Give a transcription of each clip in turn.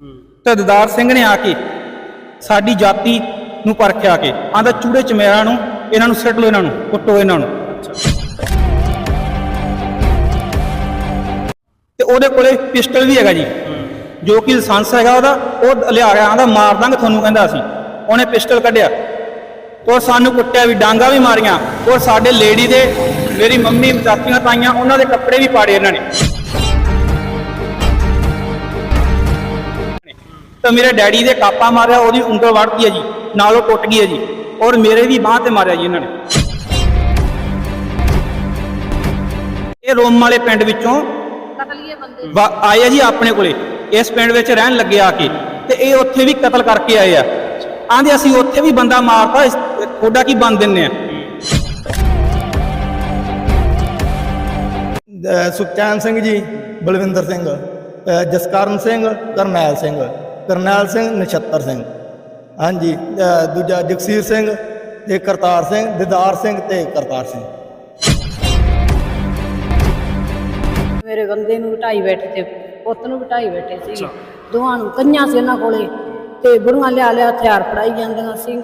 ਤੇ ਦਦਾਰ ਸਿੰਘ ਨੇ ਆ ਕੇ ਸਾਡੀ ਜਾਤੀ ਨੂੰ ਪਰਖਿਆ ਕੇ ਆਂਦਾ ਚੂੜੇ ਚਮੇਰਾਂ ਨੂੰ, ਇਹਨਾਂ ਨੂੰ ਸਿੱਟ ਲਓ ਇਹਨਾਂ ਨੂੰ, ਕੁੱਟੋ ਇਹਨਾਂ ਨੂੰ। ਤੇ ਉਹਦੇ ਕੋਲੇ ਪਿਸਟਲ ਵੀ ਹੈਗਾ ਜੀ, ਜੋ ਕਿ ਲਾਇਸੈਂਸ ਹੈਗਾ ਉਹਦਾ, ਉਹ ਲਿਆ ਗਿਆ ਆਂਦਾ ਮਾਰ ਦਾਂਗੇ ਤੁਹਾਨੂੰ ਕਹਿੰਦਾ ਅਸੀਂ। ਉਹਨੇ ਪਿਸਟਲ ਕੱਢਿਆ। ਔਰ ਸਾਨੂੰ ਕੁੱਟਿਆ ਵੀ, ਡਾਂਗਾ ਵੀ ਮਾਰੀਆਂ। ਔਰ ਸਾਡੇ ਲੇਡੀ ਦੇ, ਮੇਰੀ ਮੰਮੀ, ਚਾਚੀਆਂ, ਤਾਈਆਂ, ਉਹਨਾਂ ਦੇ ਕੱਪੜੇ ਵੀ ਪਾੜੇ ਇਹਨਾਂ ਨੇ। ਤਾਂ ਮੇਰੇ ਡੈਡੀ ਦੇ ਕਾਪਾ ਮਾਰਿਆ, ਉਹਦੀ ਉਂਗਲ ਵੜਦੀ ਹੈ ਜੀ, ਨਾਲ ਉਹ ਟੁੱਟ ਗਈ ਹੈ ਜੀ, ਔਰ ਮੇਰੇ ਵੀ ਬਾਹ ਤੇ ਮਾਰਿਆ ਜੀ ਇਹਨਾਂ ਨੇ। ਇਹ ਰੋਮ ਵਾਲੇ ਪਿੰਡ ਵਿੱਚੋਂ ਕਤਲੀਏ ਬੰਦੇ ਆਏ ਆ ਜੀ ਆਪਣੇ ਕੋਲੇ, ਇਸ ਪਿੰਡ ਵਿੱਚ ਰਹਿਣ ਲੱਗੇ ਆ ਕੇ, ਤੇ ਇਹ ਉੱਥੇ ਵੀ ਕਤਲ ਕਰਕੇ ਆਏ ਆ। ਆਂਦੇ ਅਸੀਂ ਉੱਥੇ ਵੀ ਬੰਦਾ ਮਾਰਤਾ, ਇਸ- ਤੁਹਾਡਾ ਕੀ ਬੰਦ ਦਿੰਨੇ ਆ? ਸੁਖਚੈਨ ਸਿੰਘ ਜੀ, ਬਲਵਿੰਦਰ ਸਿੰਘ ਜਸਕਰਨ ਸਿੰਘ, ਕਰਨੈਲ ਸਿੰਘ। ਕਰਨੈਲ ਸਿੰਘ ਨਛੱਤਰ ਸਿੰਘ। ਹਾਂਜੀ ਦੂਜਾ ਜਗਸੀਰ ਸਿੰਘ ਤੇ ਕਰਤਾਰ ਸਿੰਘ ਦਿਦਾਰ ਸਿੰਘ ਤੇ ਕਰਤਾਰ ਸਿੰਘ। ਮੇਰੇ ਬੰਦੇ ਨੂੰ ਢਾਈ ਬੈਠੇ ਤੇ ਪੁੱਤ ਨੂੰ ਵੀ ਢਾਈ ਬੈਠੇ ਸੀ ਦੋਵਾਂ ਨੂੰ ਕੰਨਿਆਂ ਸੀ ਇਹਨਾਂ ਕੋਲੇ ਤੇ ਬੁੜੀਆਂ ਲਿਆ ਲਿਆ ਹਥਿਆਰ ਫੜਾਈ ਜਾਂਦੀਆਂ ਸੀ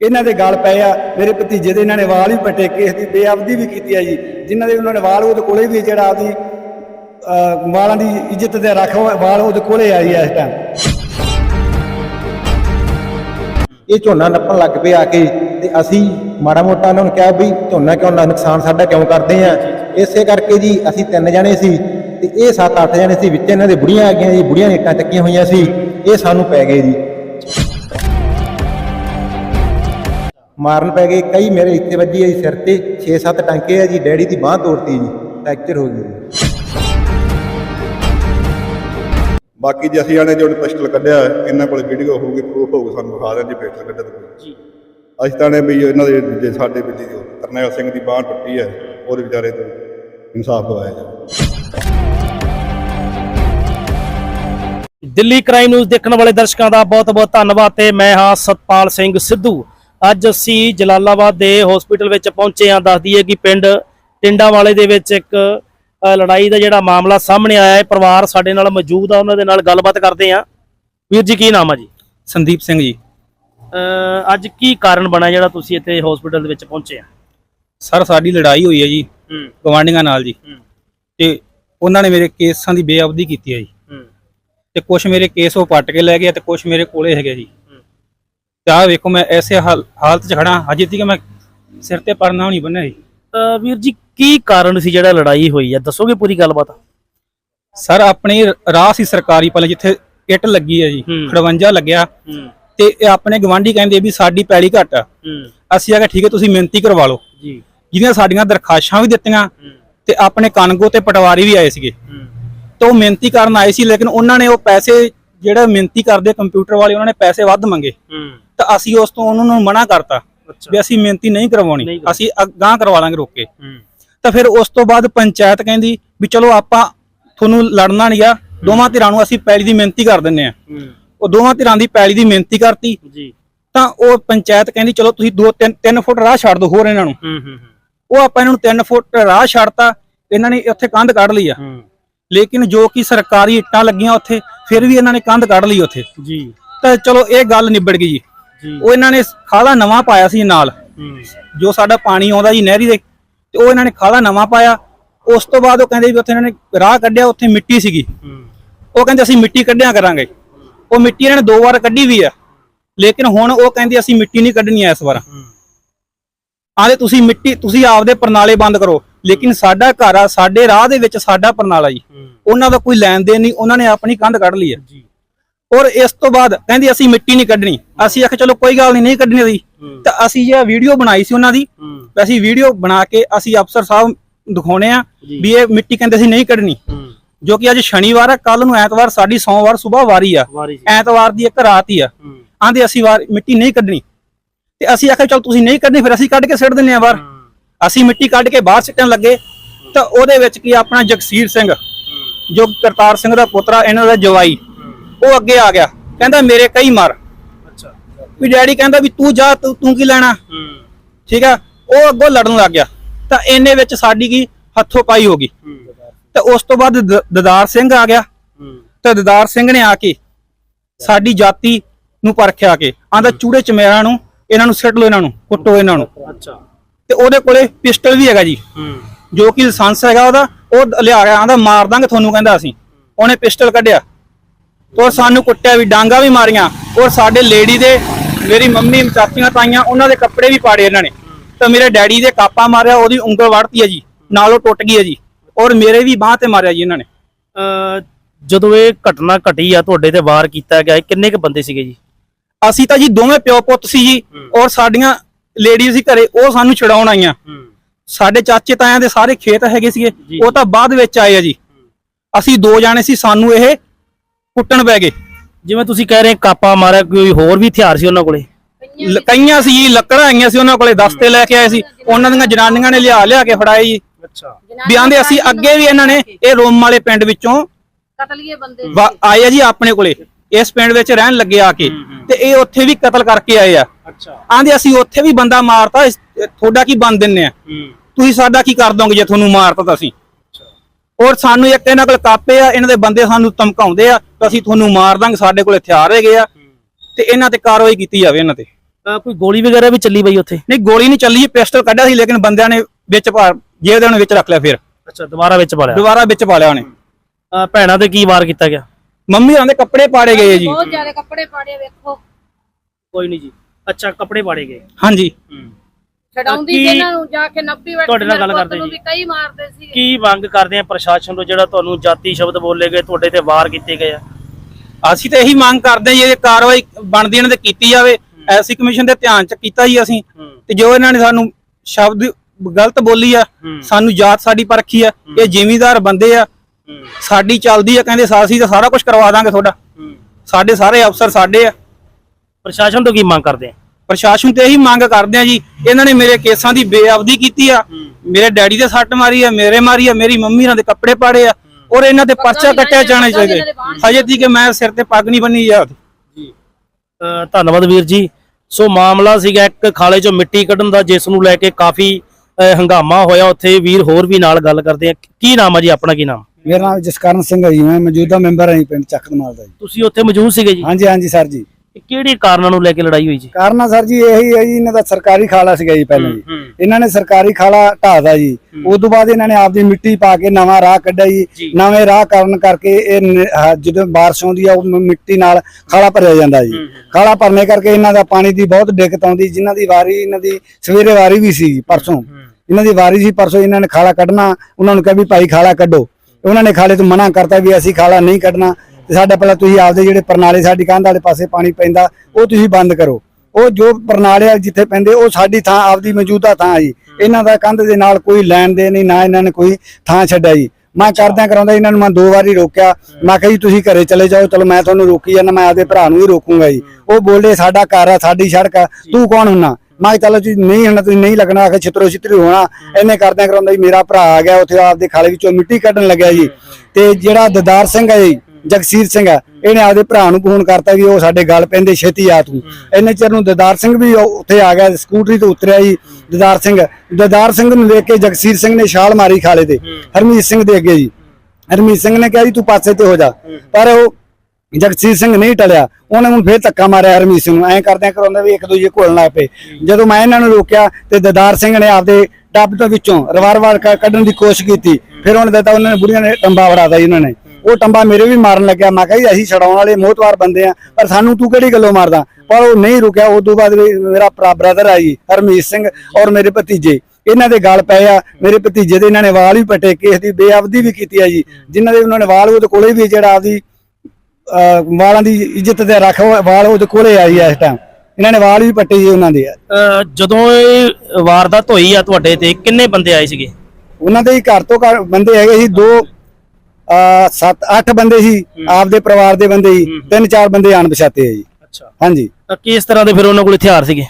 ਇਹਨਾਂ ਦੇ ਗਲ ਪਏ ਆ। ਮੇਰੇ ਭਤੀਜੇ ਦੇ ਇਹਨਾਂ ਨੇ ਵਾਲ ਵੀ ਪੱਟੇ ਕੇਸ ਦੀ ਬੇਅਬਦੀ ਵੀ ਕੀਤੀ ਆ ਜੀ। ਜਿਨ੍ਹਾਂ ਦੇ ਉਹਨਾਂ ਨੇ ਵਾਲ ਉਹਦੇ ਕੋਲੇ ਵੀ ਜਿਹੜਾ ਆਪਦੀ ਵਾਲਾਂ ਦੀ ਇੱਜ਼ਤ ਦੇ ਰੱਖ, ਵਾਲ ਉਹਦੇ ਕੋਲੇ ਆਈ ਇਸ ਟਾਈਮ ਇਹ ਝੋਨਾ ਨੱਪਣ ਲੱਗ ਪਏ ਆ ਕੇ ਤੇ ਅਸੀਂ ਮਾੜਾ ਮੋਟਾ ਉਹਨਾਂ ਨੂੰ ਕਿਹਾ ਵੀ ਝੋਨਾ ਕਿਉਂ ਨਾ, ਨੁਕਸਾਨ ਸਾਡਾ ਕਿਉਂ ਕਰਦੇ ਆ? ਇਸੇ ਕਰਕੇ ਜੀ ਅਸੀਂ ਤਿੰਨ ਜਣੇ ਸੀ ਤੇ ਇਹ 7-8 ਜਣੇ ਸੀ, ਵਿੱਚ ਇਹਨਾਂ ਦੇ ਬੁੜੀਆਂ ਆ ਗਈਆਂ ਜੀ, ਬੁੜੀਆਂ ਨੇ ਇੱਟਾਂ ਚੱਕੀਆਂ ਹੋਈਆਂ ਸੀ, ਇਹ ਸਾਨੂੰ ਪੈ ਗਏ ਜੀ। ਮਾਰਨ ਪੈ ਗਏ, ਕਈ ਮੇਰੇ ਇੱਥੇ ਵੱਜੀ ਆ ਜੀ ਸਿਰ ਤੇ 6-7 ਟਾਂਕੇ ਆ ਜੀ, ਡੈਡੀ ਦੀ ਬਾਹ ਤੋੜਤੀ ਜੀ ਫ੍ਰੈਕਚਰ ਹੋ ਗਈ। ਬਾਕੀ ਜੇ ਅਸੀਂ ਆਣੇ ਜੋ ਪਿਸਟਲ ਕੱਢਿਆ ਹੈ, ਇਹਨਾਂ ਕੋਲ ਵੀਡੀਓ ਹੋਊਗੀ ਪ੍ਰੂਫ ਹੋਊਗਾ ਸਾਨੂੰ ਵਿਖਾ ਦੇਣ ਜੀ ਪਿਸਟਲ ਕੱਢਿਆ ਤਾਂ ਜੀ। ਅਸੀਂ ਤਾਂ ਨੇ ਵੀ ਇਹਨਾਂ ਦੇ ਜੇ ਸਾਡੇ ਬਿੱਲੀ ਦੀ ਕਰਨੈਲ ਸਿੰਘ ਦੀ ਬਾਂਹ ਟੁੱਟੀ ਹੈ ਉਹਦੇ ਵਿਚਾਰੇ ਤੋਂ ਇਨਸਾਫ ਦਵਾਇਆ ਜਾਵੇ। ਦਿੱਲੀ ਕ੍ਰਾਈਮ ਨਿਊਜ਼ ਦੇਖਣ ਵਾਲੇ ਦਰਸ਼ਕਾਂ ਦਾ ਬਹੁਤ-ਬਹੁਤ ਧੰਨਵਾਦ ਤੇ ਮੈਂ ਹਾਂ ਸਤਪਾਲ ਸਿੰਘ ਸਿੱਧੂ। ਅੱਜ ਅਸੀਂ ਜਲਾਲਾਬਾਦ ਦੇ ਹਸਪੀਟਲ ਵਿੱਚ ਪਹੁੰਚੇ ਹਾਂ। ਦੱਸ ਦਈਏ ਕਿ ਪਿੰਡ ਟਿੰਡਾ ਵਾਲੇ ਦੇ ਵਿੱਚ ਇੱਕ ਲੜਾਈ ਦਾ ਜਿਹੜਾ ਮਾਮਲਾ ਸਾਹਮਣੇ ਆਇਆ ਹੈ ਪਰਿਵਾਰ ਸਾਡੇ ਨਾਲ ਮੌਜੂਦ ਆ ਉਹਨਾਂ ਦੇ ਨਾਲ ਗੱਲਬਾਤ ਕਰਦੇ ਹਾਂ। ਵੀਰ ਜੀ ਕੀ ਨਾਮ ਆ ਜੀ? ਸੰਦੀਪ ਸਿੰਘ ਜੀ। ਅ, ਅੱਜ ਕੀ ਕਾਰਨ ਬਣਿਆ ਜਿਹੜਾ ਤੁਸੀਂ ਇੱਥੇ ਹਸਪੀਟਲ ਦੇ ਵਿੱਚ ਪਹੁੰਚੇ ਆ? ਸਰ ਸਾਡੀ ਲੜਾਈ ਹੋਈ ਹੈ ਜੀ ਗਵਾਂਢੀਆਂ ਨਾਲ ਜੀ। ਤੇ ਉਹਨਾਂ ਨੇ ਮੇਰੇ ਕੇਸਾਂ ਦੀ ਬੇਅਬਦੀ ਕੀਤੀ ਹੈ ਜੀ। ਤੇ ਕੁਝ ਮੇਰੇ ਕੇਸ ਉਹ ਪੱਟ ਕੇ ਲੈ ਗਏ ਤੇ ਕੁਝ ਮੇਰੇ ਕੋਲੇ ਹੈਗੇ ਜੀ। ਤੇ ਆਹ ਵੇਖੋ ਮੈਂ ਐਸੇ ਹਾਲ- ਹਾਲਤ 'ਚ ਖੜਾ ਹਜੇ ਤੱਕ ਮੈਂ ਸਿਰ ਤੇ ਪਰਨਾ ਨਹੀਂ ਬੰਨਿਆ ਜੀ। ਵੀਰ ਜੀ ਕੀ ਕਾਰਨ ਸੀ ਜਿਹੜਾ ਲੜਾਈ ਹੋਈ ਆ? ਦੱਸੋਗੇ ਪੂਰੀ ਗੱਲਬਾਤ? ਸਰ ਆਪਣੀ ਰਾਹ ਸੀ ਸਰਕਾਰੀ ਪਹਿਲੇ ਜਿੱਥੇ ਇੱਟ ਲੱਗੀ ਹੈ ਜੀ ਹੂੰ। 58 ਲੱਗਿਆ। ਹੂੰ। ਤੇ ਇਹ ਆਪਣੇ ਗਵਾਂਢੀ ਕਹਿੰਦੇ ਵੀ ਸਾਡੀ ਪੈਲੀ ਘੱਟ ਆ। ਹੂੰ। ਅਸੀਂ ਆਖਿਆ ਠੀਕ ਹੈ ਤੁਸੀਂ ਮਿਹਨਤੀ ਕਰਵਾ ਲਓ। ਜੀ। ਜਿਹਦੀਆਂ ਸਾਡੀਆਂ ਦਰਖਾਸ਼ਾਂ ਵੀ ਦਿੱਤੀਆਂ ਤੇ ਆਪਣੇ ਕਾਨਗੋ ਤੇ ਪਟਵਾਰੀ ਵੀ ਆਏ ਸੀਗੇ। ਤੇ ਉਹ ਮਿਹਨਤੀ ਕਰਨ ਆਏ ਸੀ ਲੇਕਿਨ ਉਹਨਾਂ ਨੇ ਉਹ ਪੈਸੇ ਜਿਹੜੇ ਮਿਹਨਤੀ ਕਰਦੇ ਕੰਪਿਊਟਰ ਵਾਲੇ ਉਹਨਾਂ ਨੇ ਪੈਸੇ ਵੱਧ ਮੰਗੇ। ਹੂੰ। ਤਾਂ ਅਸੀਂ ਉਸ ਤੋਂ ਉਹਨਾਂ ਨੂੰ ਮਨਾ ਕਰਤਾ ਅੱਛਾ। ਵੀ ਅਸੀਂ ਮਿਹਨਤੀ ਨਹੀਂ ਕਰਵਾਉਣੀ। ਨਹੀਂ ਕਰਵਾਉਣੀ। ਅਸੀਂ ਅਗਾਂਹ ਕਰਵਾ ਲਾਂਗੇ ਰੋਕ ਕੇ। ਹੂੰ। ਤਾਂ ਫਿਰ ਉਸ ਤੋਂ ਬਾਅਦ ਪੰਚਾਇਤ ਕਹਿੰਦੀ ਵੀ ਚਲੋ ਆਪਾਂ ਤੁਹਾਨੂੰ ਲੜਨਾ ਨਹੀਂ ਆ ਦੋਵਾਂ ਧਿਰਾਂ ਨੂੰ ਅਸੀਂ ਪੈਲੀ ਦੀ ਮਿਹਨਤੀ ਕਰ ਦਿੰਨੇ ਆ ਉਹ ਦੋਵਾਂ ਧਿਰਾਂ ਦੀ ਪੈਲੀ ਦੀ ਮਿਹਨਤੀ ਕਰਤੀ। ਜੀ। ਤਾਂ ਉਹ ਪੰਚਾਇਤ ਕਹਿੰਦੀ ਚਲੋ ਤੁਸੀਂ 2 3 3 ਫੁੱਟ ਰਾਹ ਛੱਡ ਦਿਓ ਹੋਰ ਇਹਨਾਂ ਨੂੰ। ਹੂੰ ਹੂੰ ਉਹ ਆਪਾਂ ਇਹਨਾਂ ਨੂੰ 3 ਫੁੱਟ ਰਾਹ ਛੱਡਤਾ। ਇਹਨਾਂ ਨੇ ਉੱਥੇ ਕੰਧ ਕੱਢ ਲਈ ਆ। ਲੇਕਿਨ ਜੋ ਕਿ ਸਰਕਾਰੀ ਇੱਟਾਂ ਲੱਗੀਆਂ ਉੱਥੇ ਫਿਰ ਵੀ ਇਹਨਾਂ ਨੇ ਕੰਧ ਕੱਢ ਲਈ ਉੱਥੇ। ਜੀ। ਤਾਂ ਚਲੋ ਇਹ ਗੱਲ ਨਿਬੜ ਗਈ ਜੀ। ਉਹ ਇਹਨਾਂ ਨੇ ਖਾਲਾ ਨਵਾਂ ਪਾਇਆ ਸੀ ਨਾਲ। ਜੋ ਸਾਡਾ ਪਾਣੀ ਆਉਂਦਾ ਜੀ ਨਹਿਰੀ ਦੇ ਤੇ ਉਹ ਇਹਨਾਂ ਨੇ ਖਾਲਾ ਨਵਾਂ ਪਾਇਆ। ਉਸ ਤੋਂ ਬਾਅਦ ਉਹ ਕਹਿੰਦੇ ਵੀ ਉੱਥੇ ਇਹਨਾਂ ਨੇ ਰਾਹ ਕੱਢਿਆ ਉੱਥੇ ਮਿੱਟੀ ਸੀਗੀ। ਉਹ ਕਹਿੰਦੇ ਅਸੀਂ ਮਿੱਟੀ ਕੱਢਿਆ ਕਰਾਂਗੇ। ਉਹ ਮਿੱਟੀ ਇਹਨਾਂ ਨੇ ਦੋ ਵਾਰ ਕੱਢੀ ਵੀ ਆ। ਲੇਕਿਨ ਹੁਣ ਉਹ ਕਹਿੰਦੇ ਅਸੀਂ ਮਿੱਟੀ ਨਹੀਂ ਕੱਢਣੀ ਐ ਇਸ ਵਾਰ। ਆਲੇ ਤੁਸੀਂ ਮਿੱਟੀ ਤੁਸੀਂ ਆਪਦੇ ਪ੍ਰਣਾਲੇ ਬੰਦ ਕਰੋ। ਲੇਕਿਨ ਸਾਡਾ ਘਰ ਆ ਸਾਡੇ ਰਾਹ ਦੇ ਵਿੱਚ ਸਾਡਾ ਪ੍ਰਣਾਲਾ ਜੀ। ਉਹਨਾਂ ਦਾ ਕੋਈ ਲੈਣ ਦੇਣ ਨਹੀਂ ਉਹਨਾਂ ਨੇ ਆਪਣੀ ਕੰਧ ਕੱਢ ਲਈ ਹੈ ਔਰ ਇਸ ਤੋਂ ਬਾਅਦ ਕਹਿੰਦੀ ਅਸੀਂ ਮਿੱਟੀ ਨਹੀਂ ਕੱਢਣੀ। ਅਸੀਂ ਆਖਿਆ ਚਲੋ ਕੋਈ ਗੱਲ ਨਹੀਂ ਨਹੀਂ ਕੱਢਣੀ ਅਸੀਂ। ਹੂੰ। ਤਾਂ ਅਸੀਂ ਇਹ ਵੀਡੀਓ ਬਣਾਈ ਸੀ ਉਹਨਾਂ ਦੀ ਅਸੀਂ ਵੀਡੀਓ ਬਣਾ ਕੇ ਅਸੀਂ ਅਫਸਰ ਸਾਹਿਬ ਦਿਖਾਉਣੇ ਆ। ਵੀ ਇਹ ਮਿੱਟੀ ਕਹਿੰਦੇ ਅਸੀਂ ਨਹੀਂ ਕੱਢਣੀ। ਜੋ ਕਿ ਅੱਜ ਸ਼ਨੀਵਾਰ ਆ ਕੱਲ ਨੂੰ ਐਤਵਾਰ ਸਾਡੀ ਸੋਮਵਾਰ ਸਵੇਰ ਵਾਰੀ ਆ। ਐਤਵਾਰ ਦੀ ਇੱਕ ਰਾਤ ਹੀ ਆ। ਆਂਦੇ ਅਸੀਂ ਵਾਰ ਮਿੱਟੀ ਨਹੀਂ ਕੱਢਣੀ। ਤੇ ਅਸੀਂ ਆਖਿਆ ਚਲ ਤੁਸੀਂ ਨਹੀਂ ਕੱਢਣੀ ਫਿਰ ਅਸੀਂ ਕੱਢ ਕੇ ਸਿੱਟ ਦਿੰਨੇ ਆ ਬਾਹਰ। ਅਸੀਂ ਮਿੱਟੀ ਕੱਢ ਕੇ ਬਾਹਰ ਸਿੱਟਣ ਲੱਗੇ। ਤਾਂ ਉਹਦੇ ਵਿੱਚ ਕੀ ਆਪਣਾ ਜਗਸੀਰ ਸਿੰਘ ਜੋ ਕਰਤਾਰ ਸਿੰਘ ਦਾ ਪੁੱਤਰਾ ਇਹਨਾਂ ਦਾ ਜਵਾਈ। ਉਹ ਅੱਗੇ ਆ ਗਿਆ। ਕਹਿੰਦਾ ਮੇਰੇ ਕਈ ਮਾਰ। ਅੱਛਾ। ਵੀ ਡੈਡੀ ਕਹਿੰਦਾ ਵੀ ਤੂੰ ਜਾ ਤੂੰ ਕੀ ਲੈਣਾ? ਹੂੰ। ਠੀਕ ਆ? ਉਹ ਅੱਗੋਂ ਲੜਨ ਲੱਗ ਗਿਆ। ਤਾਂ ਇੰਨੇ ਵਿੱਚ ਸਾਡੀ ਕੀ ਹੱਥੋਂ ਪਾਈ ਹੋ ਗਈ। ਤੇ ਉਸ ਤੋਂ ਬਾਅਦ ਦਦਾਰ ਸਿੰਘ ਆ ਗਿਆ। ਤੇ ਦਦਾਰ ਸਿੰਘ ਨੇ ਆ ਕੇ ਸਾਡੀ ਜਾਤੀ ਨੂੰ ਪਰਖਿਆ ਕੇ। ਆਂਦਾ ਚੂੜੇ ਚਮੇਰਾਂ ਨੂੰ ਇਹਨਾਂ ਨੂੰ ਸਿੱਟ ਲਓ ਇਹਨਾਂ ਨੂੰ ਕੁੱਟੋ ਇਹਨਾਂ ਨੂੰ। ਅੱਛਾ। ਤੇ ਉਹਦੇ ਕੋਲੇ ਪਿਸਟਲ ਵੀ ਹੈਗਾ ਜੀ। ਹੂੰ। ਜੋ ਕਿ ਲਾਇਸੈਂਸ ਹੈਗਾ ਉਹਦਾ ਉਹ ਲਿਆ ਗਿਆ। ਆਂਦਾ ਮਾਰ ਦਾਂਗੇ ਤੁਹਾਨੂੰ ਕਹਿੰਦਾ ਅਸੀਂ। ਉਹਨੇ ਪਿਸਟਲ ਕੱਢਿਆ। ਤੇ ਸਾਨੂੰ ਕੁੱਟਿਆ ਵੀ ਡਾਂਗਾ ਵੀ ਮਾਰੀਆਂ। ਔਰ ਸਾਡੇ ਲੇਡੀ ਦੇ ਮੇਰੀ ਮੰਮੀ ਚਾਚੀਆਂ ਤਾਈਆਂ ਉਹਨਾਂ ਦੇ ਕੱਪੜੇ ਵੀ ਪਾੜੇ ਇਹਨਾਂ ਨੇ। ਤੇ ਮੇਰੇ ਡੈਡੀ ਦੇ ਕਾਪਾ ਮਾਰਿਆ ਉਹਦੀ ਉਂਗਲ ਵੜਤੀ ਹੈ ਜੀ। ਨਾਲ ਉਹ ਟੁੱਟ ਗਈ ਹੈ ਜੀ। ਔਰ ਮੇਰੇ ਵੀ ਬਾਹ ਤੇ ਮਾਰਿਆ ਜੀ ਇਹਨਾਂ ਨੇ। ਜਦੋਂ ਇਹ ਘਟਨਾ ਘਟੀ ਆ ਤੁਹਾਡੇ ਤੇ ਵਾਰ ਕੀਤਾ ਗਿਆ ਕਿੰਨੇ ਕ ਬੰਦੇ ਸੀਗੇ ਜੀ? ਅਸੀਂ ਤਾਂ ਜੀ ਦੋਵੇਂ ਪਿਓ ਪੁੱਤ ਸੀ ਜੀ ਔਰ ਸਾਡੀਆਂ ਲੇਡੀਜ਼ ਸੀ ਘਰੇ ਉਹ ਸਾਨੂੰ ਛਡਾਉਣ ਆਈਆਂ। ਸਾਡੇ ਚਾਚੇ ਤਾਇਆਂ ਦੇ ਸਾਰੇ ਖੇਤ ਹੈਗੇ ਸੀਗੇ। ਉਹ ਤਾਂ ਬਾਅਦ ਵਿੱਚ ਆਏ ਆ ਜੀ। ਅਸੀਂ ਦੋ ਜਾਣੇ ਸੀ ਸਾਨੂੰ ਇਹ ਕੁੱਟਣ ਪੈ ਗਏ। ਜਿਵੇਂ ਤੁਸੀਂ ਕਹਿ ਰਹੇ ਕਾਪਾ ਮਾਰਿਆ ਕੋਈ ਹੋਰ ਵੀ ਹਥਿਆਰ ਸੀ ਉਹਨਾਂ ਕੋਲੇ? ਲ- ਕਈਆਂ ਸੀ ਜੀ ਲੱਕੜਾਂ ਆਈਆਂ ਸੀ ਉਹਨਾਂ ਕੋਲੇ ਦਸਤੇ ਲੈ ਕੇ ਆਏ ਸੀ। ਉਹਨਾਂ ਦੀਆਂ ਜਨਾਨੀਆਂ ਨੇ ਲਿਆ ਲਿਆ ਕੇ ਫੜਾਏ ਜੀ ਅੱਛਾ ਵੀ ਆਂਦੇ ਅਸੀਂ ਅੱਗੇ ਵੀ ਇਹਨਾਂ ਨੇ ਇਹ ਰੋਮ ਵਾਲੇ ਪਿੰਡ ਵਿੱਚੋਂ ਕਤਲੀਏ ਬੰਦੇ ਵਾ- ਆਏ ਆ ਜੀ ਆਪਣੇ ਕੋਲੇ। ਇਸ ਪਿੰਡ ਵਿੱਚ ਰਹਿਣ ਲੱਗੇ ਆ ਕੇ। ਤੇ ਇਹ ਉੱਥੇ ਵੀ ਕਤਲ ਕਰਕੇ ਆਏ ਆ। ਅੱਛਾ। ਆਂਦੇ ਅਸੀਂ ਉੱਥੇ ਵੀ ਬੰਦਾ ਮਾਰਤਾ ਇਸ- ਤੁਹਾਡਾ ਕੀ ਬਣ ਦਿੰਨੇ ਆ? ਤੁਸੀਂ ਸਾਡਾ ਕੀ ਕਰ ਦੋਗੇ ਜੇ ਤੁਹਾਨੂੰ ਮਾਰਤਾ ਤਾਂ ਅਸੀਂ? ਔਰ ਸਾਨੂੰ ਇੱਕ ਇਹਨਾਂ ਕੋਲ ਕਾਪੇ ਆ ਇਹਨਾਂ ਦੇ ਬੰਦੇ ਸਾਨੂੰ ਧਮਕਾਉਂਦੇ ਆ ਕਿ ਅਸੀਂ ਤੁਹਾਨੂੰ ਮਾਰ ਦਾਂਗੇ ਸਾਡੇ ਕੋਲ ਹਥਿਆਰ ਹੈਗੇ ਆ ਤੇ ਇਹਨਾਂ ਤੇ ਕਾਰਵਾਈ ਕੀਤੀ ਜਾਵੇ ਇਹਨਾਂ ਤੇ। ਅਹ ਕੋਈ ਗੋਲੀ ਵਗੈਰਾ ਵੀ ਚੱਲੀ ਬਈ ਉੱਥੇ? ਨਹੀਂ ਗੋਲੀ ਨਹੀਂ ਚੱਲੀ ਪਿਸਟਲ ਕੱਢਿਆ ਸੀ ਲੇਕਿਨ ਬੰਦਿਆਂ ਨੇ ਵਿੱਚ ਪਾ ਜੇਬ ਦੇ ਉਹਨੇ ਵਿੱਚ ਰੱਖ ਲਿਆ ਫਿਰ। ਅੱਛਾ ਦੁਬਾਰਾ ਵਿੱਚ ਪਾ ਲਿਆ। ਦੁਬਾਰਾ ਵਿੱਚ ਪਾ ਲਿਆ ਉਹਨੇ। ਅਹ ਭੈਣਾਂ ਤੇ ਕੀ ਵਾਰ ਕੀਤਾ ਗਿਆ? ਮੰਮੀ ਹੋਰਾਂ ਦੇ ਕੱਪੜੇ ਪਾੜੇ ਗਏ ਜੀ। ਬਹੁਤ ਜ਼ਿਆਦਾ ਕੱਪੜੇ ਪਾੜੇ ਵੇਖੋ। ਕੋਈ ਨਹੀਂ ਜੀ। ਅੱਛਾ ਕੱਪੜੇ ਪਾੜੇ ਗਏ। ਹਾਂਜੀ। ਛਡਾਉਂਦੀ ਕੀ- ਸੀ ਇਹਨਾਂ ਨੂੰ ਜਾ ਕੇ ਨੱਪੀ ਬੈਠ ਤੁਹਾਡੇ ਨਾਲ ਗੱਲ ਕਰਦੇ ਨੂੰ ਜੀ। ਵੀ ਕਈ ਮਾਰਦੇ ਸੀ ਕੀ ਮੰਗ ਕਰਦੇ ਆ ਪ੍ਰਸ਼ਾਸਨ ਤੋਂ ਜਿਹੜਾ ਤੁਹਾਨੂੰ ਜਾਤੀ ਸ਼ਬਦ ਬੋਲੇ ਗਏ ਤੁਹਾਡੇ ਤੇ ਵਾਰ ਕੀਤੇ ਗਏ ਆ? ਅਸੀਂ ਤਾਂ ਇਹੀ ਮੰਗ ਕਰਦੇ ਹਾਂ ਜੀ ਇਹ ਕਾਰਵਾਈ ਬਣਦੀ ਇਹਨਾਂ ਤੇ ਕੀਤੀ ਜਾਵੇ। ਐਸੀ ਕਮਿਸ਼ਨ ਦੇ ਧਿਆਨ ਚ ਕੀਤਾ ਜੀ ਅਸੀਂ। ਤੇ ਜੋ ਇਹਨਾਂ ਨੇ ਸਾਨੂੰ ਸ਼ਬਦ ਗਲਤ ਬੋਲੀ ਆ ਸਾਨੂੰ ਜਾਤ ਸਾਡੀ ਪਰਖੀ ਆ ਇਹ ਜ਼ਿਮੀਦਾਰ ਬੰਦੇ ਆ। ਸਾਡੀ ਚੱਲਦੀ ਆ ਕਹਿੰਦੇ ਤਾਂ ਸਾਰਾ ਕੁਝ ਕਰਵਾ ਦਾਂਗੇ ਤੁਹਾਡਾ। ਸਾਡੇ ਸਾਰੇ ਅਫਸਰ ਸਾਡੇ ਆ। ਪ੍ਰਸ਼ਾਸਨ ਤੋਂ ਕੀ ਮੰਗ ਕਰਦੇ ਆ? ਪ੍ਰਸ਼ਾਸਨ ਤੇ ਇਹੀ ਮੰਗ ਕਰਦੇ ਆ ਜੀ ਇਹਨਾਂ ਨੇ ਮੇਰੇ ਕੇਸਾਂ ਦੀ ਬੇਅਬਦੀ ਕੀਤੀ ਆ ਮੇਰੇ ਡੈਡੀ ਦੇ ਸੱਟ ਮਾਰੀ ਆ ਮੇਰੇ ਮਾਰੀ ਆ ਮੇਰੀ ਮੰਮੀ ਨਾਲ ਦੇ ਕੱਪੜੇ ਪਾੜੇ ਆ ਔਰ ਇਹਨਾਂ ਤੇ ਪਰਚਾ ਕੱਟਿਆ ਜਾਣਾ ਚਾਹੀਦਾ ਹਜੇ ਤੀਕ ਮੈਂ ਸਿਰ ਤੇ ਪੱਗ ਨਹੀਂ ਬੰਨੀ ਯਾਦ ਅਹ ਧੰਨਵਾਦ ਵੀਰ ਜੀ। ਸੋ ਮਾਮਲਾ ਸੀਗਾ ਇੱਕ ਖਾਲੇ ਚੋਂ ਮਿੱਟੀ ਕੱਢਣ ਦਾ ਜਿਸ ਨੂੰ ਲੈ ਕੇ ਕਾਫੀ ਹੰਗਾਮਾ ਹੋਇਆ ਉੱਥੇ। ਵੀਰ ਹੋਰ ਵੀ ਨਾਲ ਗੱਲ ਕਰਦੇ ਆ। ਕੀ ਨਾਮ ਆ ਜੀ ਆਪਣਾ ਕੀ ਨਾਮ? ਮੇਰਾ ਨਾਮ ਜਸਕਰਨ ਸਿੰਘ ਹੈ ਜੀ ਮੈਂ ਮੌਜੂਦਾ ਮੈਂਬਰ ਹਾਂ ਜੀ ਪਿੰਡ ਚੱਕ ਦਮਾਲ ਦਾ ਜੀ। ਤੁਸੀਂ ਉੱਥੇ ਮੌਜੂਦ ਸੀਗੇ ਜੀ? ਹਾਂਜੀ ਹਾਂਜੀ ਸਰ ਜੀ। ਇਹ ਕਿਹੜੇ ਕਾਰਨਾਂ ਨੂੰ ਲੈ ਕੇ ਲੜਾਈ ਹੋਈ ਜੀ? ਕਾਰਨ ਸਰ ਜੀ ਇਹੀ ਹੈ ਜੀ ਇਹਨਾਂ ਦਾ ਸਰਕਾਰੀ ਖਾਲਾ ਸੀਗਾ ਜੀ ਪਹਿਲਾਂ ਜੀ। ਇਹਨਾਂ ਨੇ ਸਰਕਾਰੀ ਖਾਲਾ ਢਾਦਾ ਜੀ। ਉਸ ਤੋਂ ਬਾਅਦ ਇਹਨਾਂ ਨੇ ਆਪਦੀ ਮਿੱਟੀ ਪਾ ਕੇ ਨਵਾਂ ਰਾਹ ਕੱਢਿਆ ਜੀ। ਨਵੇਂ ਰਾਹ ਕਰਨ ਕਰਕੇ ਇਹ ਨ- ਆਹ ਜਦੋਂ ਬਾਰਿਸ਼ ਆਉਂਦੀ ਆ ਉਹ ਮ- ਮਿੱਟੀ ਨਾਲ ਖਾਲਾ ਭਰਿਆ ਜਾਂਦਾ ਜੀ। ਖਾਲਾ ਭਰਨੇ ਕਰਕੇ ਇਹਨਾਂ ਦਾ ਪਾਣੀ ਦੀ ਬਹੁਤ ਦਿੱਕਤ ਆਉਂਦੀ। ਜਿਨ੍ਹਾਂ ਦੀ ਵਾਰੀ ਇਹਨਾਂ ਦੀ ਸਵੇਰੇ ਵਾਰੀ ਵੀ ਸੀ ਪਰਸੋਂ। ਇਹਨਾਂ ਦੀ ਵਾਰੀ ਸੀ ਪਰਸੋਂ ਇਹਨਾਂ ਨੇ ਖਾਲਾ ਕੱਢਣਾ। ਉਹਨਾਂ ਨੂੰ ਕਿਹਾ ਵੀ ਭਾਈ ਖਾਲਾ ਕੱਢੋ। ਉਹਨਾਂ ਨੇ ਖਾਲੇ ਤੋਂ ਮਨਾ ਕਰਤਾ ਵੀ ਅਸੀਂ ਖਾਲਾ ਨਹੀਂ ਕੱਢਣਾ। ਤੇ ਸਾਡੇ ਪਹਿਲਾਂ ਤੁਸੀਂ ਆਪਦੇ ਜਿਹੜੇ ਪ੍ਰਣਾਲੇ ਸਾਡੀ ਕੰਧ ਵਾਲੇ ਪਾਸੇ ਪਾਣੀ ਪੈਂਦਾ ਉਹ ਤੁਸੀਂ ਬੰਦ ਕਰੋ। ਉਹ ਜੋ ਪ੍ਰਣਾਲੇ ਆ ਜਿੱਥੇ ਪੈਂਦੇ ਉਹ ਸਾਡੀ ਥਾਂ ਆਪਦੀ ਮੌਜੂਦਾ ਥਾਂ ਆ ਜੀ। ਇਹਨਾਂ ਦਾ ਕੰਧ ਦੇ ਨਾਲ ਕੋਈ ਲੈਣ ਦੇ ਨਹੀਂ ਨਾ ਇਹਨਾਂ ਨੇ ਕੋਈ ਥਾਂ ਛੱਡਿਆ ਜੀ। ਮੈਂ ਕਰਦਿਆਂ ਕਰਾਉਂਦਾ ਇਹਨਾਂ ਨੂੰ ਮੈਂ ਦੋ ਵਾਰੀ ਰੋਕਿਆ। ਮੈਂ ਕਿਹਾ ਜੀ ਤੁਸੀਂ ਘਰੇ ਚਲੇ ਜਾਓ ਚਲੋ ਮੈਂ ਤੁਹਾਨੂੰ ਰੋਕੀ ਜਾਂਦਾ ਮੈਂ ਆਪਦੇ ਭਰਾ ਨੂੰ ਵੀ ਰੋਕੂੰਗਾ ਜੀ। ਉਹ ਬੋਲੇ ਸਾਡਾ ਘਰ ਆ ਸਾਡੀ ਸੜਕ ਆ ਤੂੰ ਕੌਣ ਹੁੰਨਾ? ਮੈਂ ਕਿਹਾ ਚਲੋ ਜੀ ਨਹੀਂ ਹੁਣ ਤੁਸੀਂ ਨਹੀਂ ਲੱਗਣਾ। ਆਖੇ ਛਿਤਰੋ ਛਿਤਰੀ ਹੋਣਾ। ਇਹਨੇ ਕਰਦਿਆਂ ਕਰਾਉਂਦਾ ਜੀ ਮੇਰਾ ਭਰਾ ਆ ਗਿਆ ਉੱਥੇ ਆਪਦੇ ਖਾਲੇ ਵਿੱਚੋਂ ਮਿੱਟੀ ਕੱਢਣ ਲੱਗਿਆ ਜੀ। ਤੇ ਜਿਹੜਾ ਦਦਾਰ ਸਿੰਘ ਹੈ ਜੀ ਜਗਸੀਰ ਸਿੰਘ ਆ ਇਹਨੇ ਆਪਦੇ ਭਰਾ ਨੂੰ ਫੋਨ ਕਰਤਾ ਵੀ ਉਹ ਸਾਡੇ ਗੱਲ ਪੈਂਦੇ, ਛੇਤੀ ਆ ਤੂੰ। ਇੰਨੇ ਚਿਰ ਨੂੰ ਦਦਾਰ ਸਿੰਘ ਵੀ ਉੱਥੇ ਆ ਗਿਆ, ਸਕੂਟਰੀ ਤੋਂ ਉਤਰਿਆ ਜੀ, ਦਦਾਰ ਸਿੰਘ। ਦਦਾਰ ਸਿੰਘ ਨੂੰ ਵੇਖ ਕੇ ਜਗਸੀਰ ਸਿੰਘ ਨੇ ਛਾਲ ਮਾਰੀ ਖਾਲੇ ਤੇ, ਹਰਮੀਤ ਸਿੰਘ ਦੇ ਅੱਗੇ ਜੀ। ਹਰਮੀਤ ਸਿੰਘ ਨੇ ਕਿਹਾ ਜੀ, ਤੂੰ ਪਾਸੇ ਤੇ ਹੋ ਜਾ। ਪਰ ਉਹ ਜਗਸੀਰ ਸਿੰਘ ਨਹੀਂ ਟਲਿਆ। ਉਹਨੇ ਹੁਣ ਫੇਰ ਧੱਕਾ ਮਾਰਿਆ ਹਰਮੀਤ ਸਿੰਘ ਨੂੰ। ਐਂ ਕਰਦਿਆਂ ਕਰਾਉਂਦਾ ਵੀ ਇੱਕ ਦੂਜੇ ਘੋਲਣ ਲੱਗ ਪਏ। ਜਦੋਂ ਮੈਂ ਇਹਨਾਂ ਨੂੰ ਰੋਕਿਆ ਤੇ ਦਦਾਰ ਸਿੰਘ ਨੇ ਆਪਦੇ ਟੱਬ ਤੋਂ ਵਿੱਚੋਂ ਰਿਵਾਲਵਰ ਕ- ਕੱਢਣ ਦੀ ਕੋਸ਼ਿਸ਼ ਕੀਤੀ, ਫਿਰ ਉਹਨੇ ਦਿੱਤਾ, ਉਹਨਾਂ ਨੇ ਬੁੜੀਆਂ ਨੇ ਟੰਬਾ ਫੜਾਤਾ ਜੀ ਉਹਨਾਂ ਨੇ। ਉਹ ਟੰਬਾ ਮੇਰੇ ਵੀ ਮਾਰਨ ਲੱਗਿਆ। ਮੈਂ ਕਿਹਾ ਜੀ ਅਸੀਂ ਛਡਾਉਣ ਵਾਲੇ ਮੋਹਤਵਾਰ ਬੰਦੇ ਆ ਪਰ ਸਾਨੂੰ ਤੂੰ ਕਿਹੜੀ ਗੱਲੋਂ ਮਾਰਦਾ? ਪਰ ਉਹ ਨਹੀਂ ਰੁਕਿਆ। ਉਸ ਤੋਂ ਬਾਅਦ ਮੇਰਾ ਭਰਾ ਬ੍ਰਦਰ ਆ ਜੀ ਹਰਮੀਤ ਸਿੰਘ ਔਰ ਮੇਰੇ ਭਤੀਜੇ। ਇਹਨਾਂ ਦੇ ਗਲ ਪਏ ਆ। ਮੇਰੇ ਭਤੀਜੇ ਦੇ ਇਹਨਾਂ ਨੇ ਵਾਲ ਵੀ ਪਟੇ ਕੇਸ ਦੀ ਬੇਅਬਦੀ ਵੀ ਕੀਤੀ ਆ ਜੀ। ਜਿਨ੍ਹਾਂ ਦੇ ਉਹਨਾਂ ਨੇ ਵਾਲ ਉਹਦੇ ਕੋਲੇ ਵੀ ਜਿਹੜਾ ਆਪਦੀ ਵਾਲਾਂ ਦੀ ਇੱਜ਼ਤ ਦੇ ਰੱਖ ਵਾਲ ਉਹਦੇ ਕੋਲੇ ਆ ਜੀ ਇਸ ਟਾਈਮ ਇਹਨਾਂ ਨੇ ਵਾਲ ਵੀ ਪੱਟੇ ਜੀ ਉਹਨਾਂ ਦੇ। ਜਦੋਂ ਇਹ ਵਾਰਦਾਤ ਹੋਈ ਆ ਤੁਹਾਡੇ ਤੇ ਕਿੰਨੇ ਬੰਦੇ ਆਏ ਸੀਗੇ? ਉਹਨਾਂ ਦੇ ਹੀ ਘਰ ਤੋਂ ਘਰ ਬੰਦੇ ਹੈਗੇ ਸੀ ਦੋ ਆ ਸੱਤ ਅੱਠ ਬੰਦੇ ਸੀ ਆਪਦੇ ਪਰਿਵਾਰ ਦੇ ਬੰਦੇ ਸੀ ਤਿੰਨ ਚਾਰ ਬੰਦੇ ਅਣਪਛਾਤੇ ਆ ਜੀ। ਅੱਛਾ। ਹਾਂਜੀ। ਕਿਸ ਤਰ੍ਹਾਂ ਦੇ ਫਿਰ ਉਹਨਾਂ ਕੋਲ ਹਥਿਆਰ ਸੀਗੇ?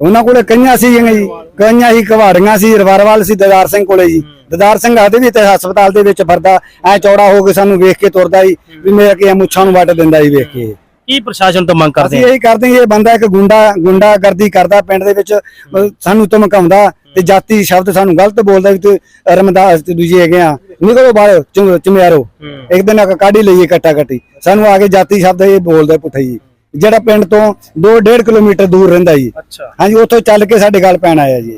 ਉਹਨਾਂ ਕੋਲੇ ਕਈਆਂ ਸੀ ਜੀ। ਕਈਆਂ ਹੀ ਕਵਾੜੀਆਂ ਸੀ ਰਵਾਰਵਾਲ ਸੀ ਦਦਾਰ ਸਿੰਘ ਕੋਲੇ ਜੀ। ਦਦਾਰ ਸਿੰਘ ਆਦੇ ਵੀ ਤੇ ਹਸਪਤਾਲ ਦੇ ਵਿੱਚ ਫਿਰਦਾ ਐ ਚੌੜਾ ਹੋ ਕੇ ਸਾਨੂੰ ਵੇਖ ਕੇ ਤੁਰਦਾ ਜੀ ਵੀ ਮੇਰੇ ਕਿ ਮੁੱਛਾਂ ਨੂੰ ਵੱਟ ਦਿੰਦਾ ਜੀ ਵੇਖ ਕੇ। ਕੀ ਪ੍ਰਸ਼ਾਸਨ ਤੋਂ ਮੰਗ ਕਰਦੇ ਅਸੀਂ ਆ? ਇਹੀ ਕਰਦੇ ਹਾਂ ਇਹ ਬੰਦਾ ਇੱਕ ਗੁੰਡਾ ਗੁੰਡਾਗਰਦੀ ਕਰਦਾ ਪਿੰਡ ਦੇ ਵਿੱਚ ਅਹ ਸਾਨੂੰ ਧਮਕਾਉਂਦਾ ਤੇ ਜਾਤੀ ਸ਼ਬਦ ਸਾਨੂੰ ਗਲਤ ਬੋਲਦਾ ਵੀ ਤੂੰ ਰਮਦਾਸ ਤੇ ਦੂਜੇ ਹੈਗੇ ਆ। ਨਿਕਲੋ ਬਾਹਰ ਚੁਮਿਆਰੋ ਇੱਕ ਦਿਨ ਆ ਕਾਢੀ ਲਈਏ ਕੱਟਾ ਕੱਟੀ ਸਾਨੂੰ ਆ ਕੇ ਜਾਤੀ ਸ਼ਬਦ ਇਹ ਬੋਲਦਾ ਪੁੱਠਾ ਜੀ ਜਿਹੜਾ ਪਿੰਡ ਤੋਂ 2.5 ਕਿਲੋਮੀਟਰ ਦੂਰ ਰਹਿੰਦਾ ਜੀ। ਅੱਛਾ। ਹਾਂਜੀ ਉੱਥੋਂ ਚੱਲ ਕੇ ਸਾਡੇ ਗੱਲ ਪੈਣ ਆਇਆ ਜੀ।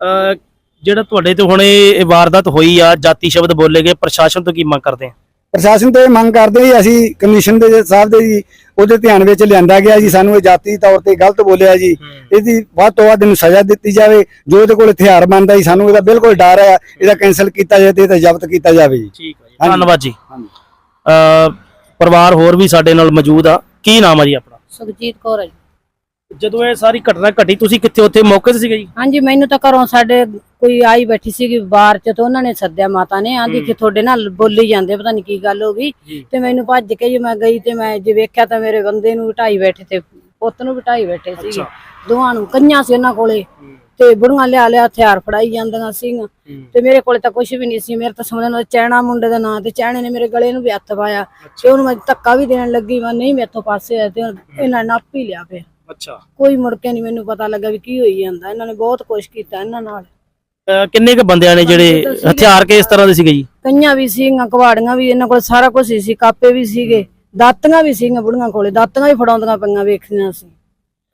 ਅਹ ਜਿਹੜਾ ਤੁਹਾਡੇ ਤੇ ਹੁਣ ਇਹ ਇਹ ਵਾਰਦਾਤ ਹੋਈ ਆ ਜਾਤੀ ਸ਼ਬਦ ਬੋਲੇ ਗਏ ਪ੍ਰਸ਼ਾਸਨ ਤੋਂ ਕੀ ਮੰਗ ਕਰਦੇ ਆ? ਪ੍ਰਸ਼ਾਸਨ ਤੋਂ ਇਹ ਮੰਗ ਕਰਦੇ ਜੀ ਅਸੀਂ ਕਮਿਸ਼ਨ ਦੇ ਸਾਹਿਬ ਦੇ ਜੀ ਉਹਦੇ ਧਿਆਨ ਵਿੱਚ ਲਿਆਂਦਾ ਗਿਆ ਜੀ ਸਾਨੂੰ ਇਹ ਜਾਤੀ ਤੌਰ ਤੇ ਗਲਤ ਬੋਲਿਆ ਜੀ। ਇਹਦੀ ਵੱਧ ਤੋਂ ਵੱਧ ਇਹਨੂੰ ਸਜ਼ਾ ਦਿੱਤੀ ਜਾਵੇ ਜੋ ਇਹਦੇ ਕੋਲ ਹਥਿਆਰ ਬੰਦਾ ਜੀ ਸਾਨੂੰ ਇਹਦਾ ਬਿਲਕੁਲ ਡਰ ਹੈ ਇਹਦਾ ਕੈਨਸਲ ਕੀਤਾ ਜਾਵੇ ਤੇ ਇਹਦਾ ਜ਼ਬਤ ਕੀਤਾ ਜਾਵੇ ਜੀ। ਠੀਕ ਹੈ ਜੀ। ਧੰਨਵਾਦ ਜੀ। ਪਰਿਵਾਰ ਹੋਰ ਵੀ ਸਾਡੇ ਨਾਲ ਮੌਜੂਦ ਆ। ਕੀ ਨਾਮ ਆ ਜੀ ਆਪਣਾ? ਸੁਖਜੀਤ ਕੌਰ ਹੈ ਜੀ। ਜਦੋਂ ਇਹ ਸਾਰੀ ਘਟਨਾ ਘਟੀ ਤੁਸੀਂ ਕਿੱਥੇ ਉੱਥੇ ਮੌਕੇ ਤੇ ਸੀਗੇ ਜੀ? ਹਾਂਜੀ ਮੈਨੂੰ ਤਾਂ ਘਰੋਂ ਸਾਡੇ ਕੋਈ ਆਈ ਬੈਠੀ ਸੀਗੀ ਬਾਹਰ ਚ ਤੇ ਉਹਨਾਂ ਨੇ ਸੱਦਿਆ ਮਾਤਾ ਨੇ। ਆਂਦੀ ਕਿ ਤੁਹਾਡੇ ਨਾਲ ਬੋਲੀ ਜਾਂਦੇ ਪਤਾ ਨਹੀਂ ਕੀ ਗੱਲ ਹੋ ਗਈ। ਤੇ ਮੈਨੂੰ ਭੱਜ ਕੇ ਜੇ ਮੈਂ ਗਈ ਤੇ ਮੈਂ ਜੇ ਵੇਖਿਆ ਤਾਂ ਮੇਰੇ ਬੰਦੇ ਨੂੰ ਢਾਈ ਬੈਠੇ ਤੇ ਪੁੱਤ ਨੂੰ ਵੀ ਢਾਈ ਬੈਠੇ ਸੀਗੇ। ਦੋਵਾਂ ਨੂੰ ਕੰਨਿਆਂ ਸੀ ਉਹਨਾਂ ਕੋਲੇ। ਤੇ ਬੁੜੀਆਂ ਲਿਆ ਲਿਆ ਹਥਿਆਰ ਫੜਾਈ ਜਾਂਦੀਆਂ ਸੀਗੀਆਂ। ਤੇ ਮੇਰੇ ਕੋਲੇ ਤਾਂ ਕੁਝ ਵੀ ਨਹੀਂ ਸੀ। ਮੇਰੇ ਤਾਂ ਸਮਝਣ ਦਾ ਚੈਣਾ ਮੁੰਡੇ ਦਾ ਨਾਂ ਤੇ ਚੈਣੇ ਨੇ ਮੇਰੇ ਗਲੇ ਨੂੰ ਵੀ ਹੱਥ ਪਾਇਆ। ਤੇ ਉਹਨੂੰ ਮੈਂ ਧੱਕਾ ਵੀ ਦੇਣ ਲੱਗੀ ਮੈਂ ਨਹੀਂ ਮੇਥੋਂ ਪਾਸੇ ਆ ਤੇ ਇਹਨਾਂ ਨੇ ਨੱਪ ਹੀ ਲਿਆ ਫਿਰ। ਅੱਛਾ। ਕੋਈ ਮੁੜ ਕੇ ਨਹੀਂ ਮੈਨੂੰ ਪਤਾ ਲੱਗਾ ਵੀ ਕੀ ਹੋਈ ਜਾਂਦਾ। ਇਹਨਾਂ ਨੇ ਬਹੁਤ ਕੁਛ ਕੀਤਾ ਇਹਨਾਂ ਨਾਲ। ਕਿੰਨੇ ਕ ਬੰਦਿਆਂ ਨੇ ਜਿਹੜੇ ਹਥਿਆਰ ਕਿਸ ਤਰ੍ਹਾਂ ਦੇ ਸੀਗੇ ਜੀ? ਕਈਆਂ ਵੀ ਸੀਗੀਆਂ ਕਵਾੜੀਆਂ ਵੀ ਇਹਨਾਂ ਕੋਲ ਸਾਰਾ ਕੁਝ ਹੀ ਸੀ। ਕਾਪੇ ਵੀ ਸੀਗੇ ਦਾਤੀਆਂ ਵੀ ਸੀਗੀਆਂ ਬੁੜੀਆਂ ਕੋਲੇ। ਦਾਤੀਆਂ ਵੀ ਫੜਾਉਂਦੀਆਂ ਪਈਆਂ ਵੇਖੀਆਂ ਸੀ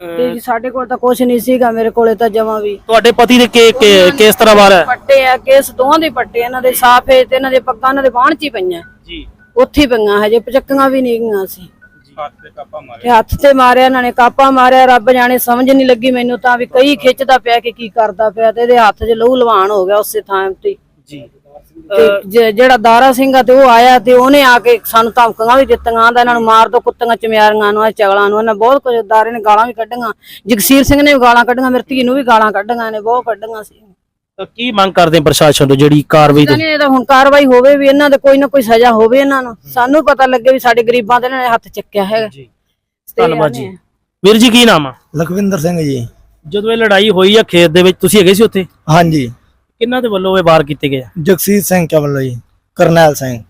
ਤੇ ਜੀ ਸਾਡੇ ਕੋਲ ਤਾਂ ਕੁਝ ਨਹੀਂ ਸੀਗਾ ਮੇਰੇ ਕੋਲੇ ਤਾਂ ਜਮਾਂ ਵੀ। ਤੁਹਾਡੇ ਪਤੀ ਦੇ ਕੇ ਕੇ- ਕਿਸ ਤਰ੍ਹਾਂ ਵਾਰ ਪੱਟੇ ਆ ਕੇਸ ਦੋਹਾਂ ਦੇ ਪੱਟੇ ਇਹਨਾਂ ਦੇ ਸਾਫੇ ਤੇ ਇਹਨਾਂ ਦੇ ਪੱਗਾਂ ਇਹਨਾਂ ਦੇ ਬਾਣ ਚ ਹੀ ਪਈਆਂ। ਜੀ। ਉੱਥੇ ਹੀ ਪਈਆਂ ਹਜੇ ਪਚੱਕੀਆਂ ਵੀ ਨਹੀਂ ਗਈਆਂ ਸੀ ਤੇ ਹੱਥ ਤੇ ਮਾਰਿਆ ਇਹਨਾਂ ਨੇ ਕਾਪਾ ਮਾਰਿਆ ਰੱਬ ਜਾਣੇ ਸਮਝ ਨਹੀਂ ਲੱਗੀ ਮੈਨੂੰ ਤਾਂ ਵੀ ਕਈ ਖਿੱਚਦਾ ਪਿਆ ਕਿ ਕੀ ਕਰਦਾ ਪਿਆ ਤੇ ਇਹਦੇ ਹੱਥ 'ਚ ਲਹੂ ਲਵਾਣ ਹੋ ਗਿਆ ਉਸੇ ਥਾਂ ਤੇ। ਜੀ। ਤੇ ਜਿਹੜਾ ਦਾਰਾ ਸਿੰਘ ਆ ਤੇ ਉਹ ਆਇਆ ਤੇ ਉਹਨੇ ਆ ਕੇ ਸਾਨੂੰ ਧਮਕੀਆਂ ਵੀ ਦਿੱਤੀਆਂ ਆਂਦਾ ਇਹਨਾਂ ਨੂੰ ਮਾਰ ਦੋ ਕੁੱਤੀਆਂ ਚਮਿਆਰੀਆਂ ਨੂੰ ਆ ਚਗਲਾਂ ਨੂੰ ਇਹਨਾਂ ਬਹੁਤ ਕੁਝ ਦਾਰੇ ਨੇ ਗਾਲਾਂ ਵੀ ਕੱਢੀਆਂ। ਜਗਸੀਰ ਸਿੰਘ ਨੇ ਵੀ ਗਾਲਾਂ ਕੱਢੀਆਂ ਮੇਰੀ ਧੀ ਨੂੰ ਵੀ ਗਾਲਾਂ ਕੱਢੀਆਂ ਨੇ ਬਹੁਤ ਕੱਢੀਆਂ ਸੀ। ਤਾਂ ਕੀ ਮੰਗ ਕਰਦੇ ਆ ਪ੍ਰਸ਼ਾਸਨ ਤੋਂ ਜਿਹੜੀ ਕਾਰਵਾਈ ਇਹਨਾਂ ਤੋਂ ਨੇ ਤਾਂ ਹੁਣ ਕਾਰਵਾਈ ਹੋਵੇ ਵੀ ਇਹਨਾਂ ਦੇ ਕੋਈ ਨਾ ਕੋਈ ਸਜ਼ਾ ਹੋਵੇ ਇਹਨਾਂ ਨੂੰ। ਸਾਨੂੰ ਪਤਾ ਲੱਗੇ ਵੀ ਸਾਡੇ ਗਰੀਬਾਂ ਤੇ ਇਹਨਾਂ ਨੇ ਹੱਥ ਚੱਕਿਆ ਹੈਗਾ। ਜੀ। ਧੰਨਵਾਦ ਜੀ। ਵੀਰ ਜੀ ਕੀ ਨਾਮ ਆ? ਲਖਵਿੰਦਰ ਸਿੰਘ ਜੀ। ਜਦੋਂ ਇਹ ਲੜਾਈ ਹੋਈ ਆ ਖੇਤ ਦੇ ਵਿੱਚ ਤੁਸੀਂ ਹੈਗੇ ਸੀ ਉੱਥੇ? ਹਾਂਜੀ। ਕਿੰਨਾਂ ਦੇ ਵੱਲੋਂ ਇਹ ਵਾਰ ਕੀਤੇ ਗਏ ਆ? ਜਗਸੀਰ ਸਿੰਘ ਵੱਲੋਂ ਜੀ ਕਰਨੈਲ ਸਿੰਘ।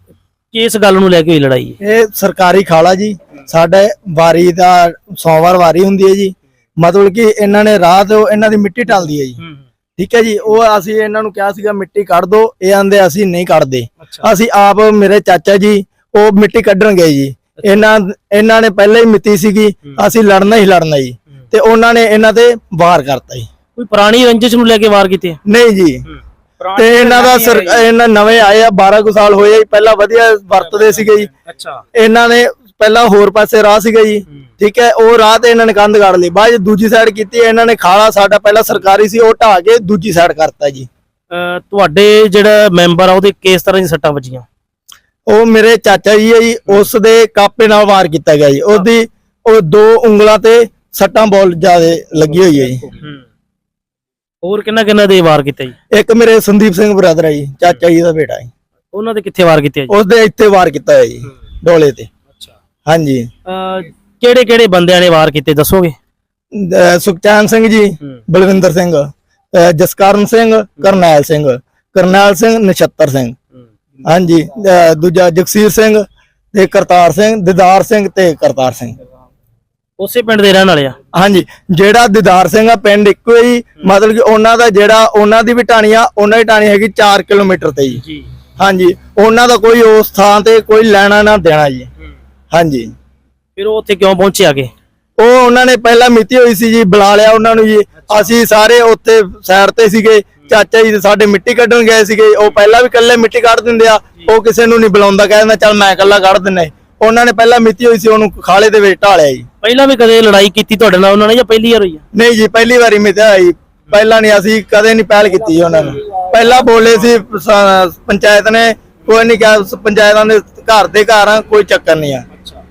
ਕਿਸ ਗੱਲ ਨੂੰ ਲੈ ਕੇ ਹੋਈ ਲੜਾਈ? ਹੈ ਇਹ ਸਰਕਾਰੀ ਖਾਲਾ ਜੀ। ਸਾਡੇ ਵਾਰੀ ਦਾ ਸੋਮਵਾਰ ਵਾਰੀ ਹੁੰਦੀ ਹੈ ਜੀ। ਮਤਲਬ ਕਿ ਇਹਨਾਂ ਨੇ ਰਾਤ ਇਹਨਾਂ ਦੀ ਮਿੱਟੀ ਟਲਦੀ ਹੈ ਜੀ। ਠੀਕ ਹੈ ਜੀ ਉਹ ਅਸੀਂ ਇਹਨਾਂ ਨੂੰ ਕਿਹਾ ਸੀਗਾ ਮਿੱਟੀ ਕੱਢ ਦੋ। ਇਹ ਆਂਦੇ ਅਸੀਂ ਨਹੀਂ ਕੱਢਦੇ। ਅਸੀਂ ਆਪ ਮੇਰੇ ਚਾਚਾ ਜੀ ਉਹ ਮਿੱਟੀ ਕੱਢਣ ਗਏ ਜੀ ਇਹਨਾਂ ਇਹਨਾਂ ਨੇ ਪਹਿਲਾਂ ਹੀ ਮਿੱਤੀ ਸੀਗੀ ਅਸੀਂ ਲੜਨਾ ਹੀ ਲੜਨਾ ਜੀ। ਤੇ ਉਹਨਾਂ ਨੇ ਇਹਨਾਂ ਤੇ ਵਾਰ ਕਰਤਾ ਜੀ। ਕੋਈ ਪੁਰਾਣੀ ਰੰਜਿਸ਼ ਨੂੰ ਲੈ ਕੇ ਵਾਰ ਕੀਤੇ ਨਹੀਂ ਜੀ। ਤੇ ਇਹਨਾਂ ਦਾ ਇਹਨਾਂ ਨਵੇਂ ਆਏ ਆ 12 ਕੁ ਸਾਲ ਹੋਏ ਪਹਿਲਾਂ ਵਧੀਆ ਵਰਤਦੇ ਸੀਗੇ ਜੀ। ਅੱਛਾ। ਇਹਨਾਂ ਨੇ ਪਹਿਲਾਂ ਹੋਰ ਪਾਸੇ ਰਾਹ ਸੀਗਾ ਜੀ ਠੀਕ ਹੈ ਉਹ ਰਾਹ ਤੇ ਇਹਨਾਂ ਨੇ ਕੰਧ ਕੱਢ ਲਈ। ਬਾਅਦ ਦੂਜੀ ਸਾਈਡ ਕੀਤੀ ਇਹਨਾਂ ਨੇ ਖਾਲਾ ਸਾਡਾ ਪਹਿਲਾਂ ਸਰਕਾਰੀ ਸੀ ਉਹ ਢਾਹ ਕੇ ਦੂਜੀ ਸਾਈਡ ਕਰਤਾ ਜੀ। ਤੁਹਾਡੇ ਜਿਹੜਾ ਮੈਂਬਰ ਆ ਉਹਦੇ ਕਿਸ ਤਰ੍ਹਾਂ ਦੀ ਸੱਟਾਂ ਵੱਜੀਆਂ? ਉਹ ਮੇਰੇ ਚਾਚਾ ਜੀ ਹੈ ਜੀ ਉਸ ਦੇ ਕਾਪੇ ਨਾਲ ਵਾਰ ਕੀਤਾ ਗਿਆ ਜੀ। ਉਹਦੀ ਉਹ ਦੋ ਉਂਗਲਾਂ ਤੇ ਸੱਟਾਂ ਬਹੁਤ ਜ਼ਿਆਦਾ ਲੱਗੀ ਹੋਈ ਹੈ। ਜੀ ਹੋਰ ਕਿੰਨਾ ਕਿੰਨਾ ਦੇ ਵਾਰ ਕੀਤੇ ਜੀ? ਇੱਕ ਮੇਰੇ ਸੰਦੀਪ ਸਿੰਘ ਬ੍ਰਦਰ ਹੈ ਜੀ ਚਾਚਾ ਜੀ ਦਾ ਬੇਟਾ ਹੈ ਉਹਨਾਂ ਦੇ ਕਿੱਥੇ ਵਾਰ ਕੀਤੇ ਜੀ? ਉਸ ਦੇ ਇੱਥੇ ਵਾਰ ਕੀਤਾ ਹੈ ਜੀ ਡੋਲੇ ਤੇ। ਹਾਂਜੀ। ਕਿਹੜੇ ਕਿਹੜੇ ਬੰਦਿਆਂ ਨੇ ਵਾਰ ਕੀਤੇ ਦੱਸੋਗੇ? ਅਹ ਸੁਖਚੈਨ ਸਿੰਘ ਜੀ ਬਲਵਿੰਦਰ ਸਿੰਘ ਅਹ ਜਸਕਰਨ ਸਿੰਘ ਕਰਨੈਲ ਸਿੰਘ ਕਰਨੈਲ ਸਿੰਘ ਨਛੱਤਰ ਸਿੰਘ। ਹਾਂਜੀ ਅਹ ਦੂਜਾ ਜਗਸੀਰ ਸਿੰਘ ਤੇ ਕਰਤਾਰ ਸਿੰਘ ਦਿਦਾਰ ਸਿੰਘ ਤੇ ਕਰਤਾਰ ਸਿੰਘ। ਉਸੇ ਪਿੰਡ ਦੇ ਰਹਿਣ ਵਾਲੇ ਆ? ਹਾਂਜੀ ਜਿਹੜਾ ਦਿਦਾਰ ਸਿੰਘ ਆ ਪਿੰਡ ਇੱਕੋ ਹੀ ਮਤਲਬ ਕਿ ਉਹਨਾਂ ਦਾ ਜਿਹੜਾ ਉਹਨਾਂ ਦੀ ਵੀ ਟਾਣੀ ਆ ਉਹਨਾਂ ਦੀ ਟਾਣੀ ਹੈਗੀ 4 ਕਿਲੋਮੀਟਰ ਤੇ ਜੀ। ਜੀ। ਹਾਂਜੀ ਉਹਨਾਂ ਦਾ ਕੋਈ ਉਸ ਥਾਂ ਤੇ ਕੋਈ ਲੈਣਾ ਨਾ ਦੇਣਾ ਜੀ। ਹਾਂਜੀ। ਫਿਰ ਉਹ ਉੱਥੇ ਕਿਉਂ ਪਹੁੰਚੇ ਆਗੇ ਉਹ ਉਹਨਾਂ ਨੇ ਪਹਿਲਾਂ ਮਿੱਤੀ ਹੋਈ ਸੀ ਜੀ ਬੁਲਾ ਲਿਆ ਉਹਨਾਂ ਨੂੰ ਜੀ। ਅਸੀਂ ਸਾਰੇ ਉੱਥੇ ਸਾਈਡ ਤੇ ਸੀਗੇ ਚਾਚਾ ਜੀ ਸਾਡੇ ਮਿੱਟੀ ਕੱਢਣ ਗਏ ਸੀਗੇ। ਉਹ ਪਹਿਲਾਂ ਵੀ ਇਕੱਲੇ ਮਿੱਟੀ ਕੱਢ ਦਿੰਦੇ ਆ ਉਹ ਕਿਸੇ ਨੂੰ ਨਹੀਂ ਬੁਲਾਉਂਦਾ ਕਹਿੰਦਾ ਚੱਲ ਮੈਂ ਇਕੱਲਾ ਕੱਢ ਦਿੰਦਾ ਈ। ਉਹਨਾਂ ਨੇ ਪਹਿਲਾਂ ਮਿੱਤੀ ਹੋਈ ਸੀ ਉਹਨੂੰ ਖਾਲੇ ਦੇ ਵਿੱਚ ਢਾਲਿਆ ਜੀ। ਪਹਿਲਾਂ ਵੀ ਕਦੇ ਲੜਾਈ ਕੀਤੀ ਤੁਹਾਡੇ ਨਾਲ ਉਹਨਾਂ ਨੇ ਜਾਂ ਪਹਿਲੀ ਵਾਰ ਹੋਈ ਆ? ਨਹੀਂ ਜੀ ਪਹਿਲੀ ਵਾਰੀ ਮਿੱਤਿਆ ਜੀ। ਪਹਿਲਾਂ ਨਹੀਂ ਅਸੀਂ ਕਦੇ ਨਹੀਂ ਪਹਿਲ ਕੀਤੀ ਜੀ ਉਹਨਾਂ ਨੂੰ ਪਹਿਲਾਂ ਬੋਲੇ ਸੀ ਸ- ਪੰਚਾਇਤ ਨੇ ਕੋਈ ਨਹੀਂ ਕਿਹਾ ਪੰਚਾਇਤਾਂ ਦੇ ਘਰ ਦੇ ਘਰ ਆ ਕੋਈ ਚੱਕਰ ਨਹੀਂ ਆ।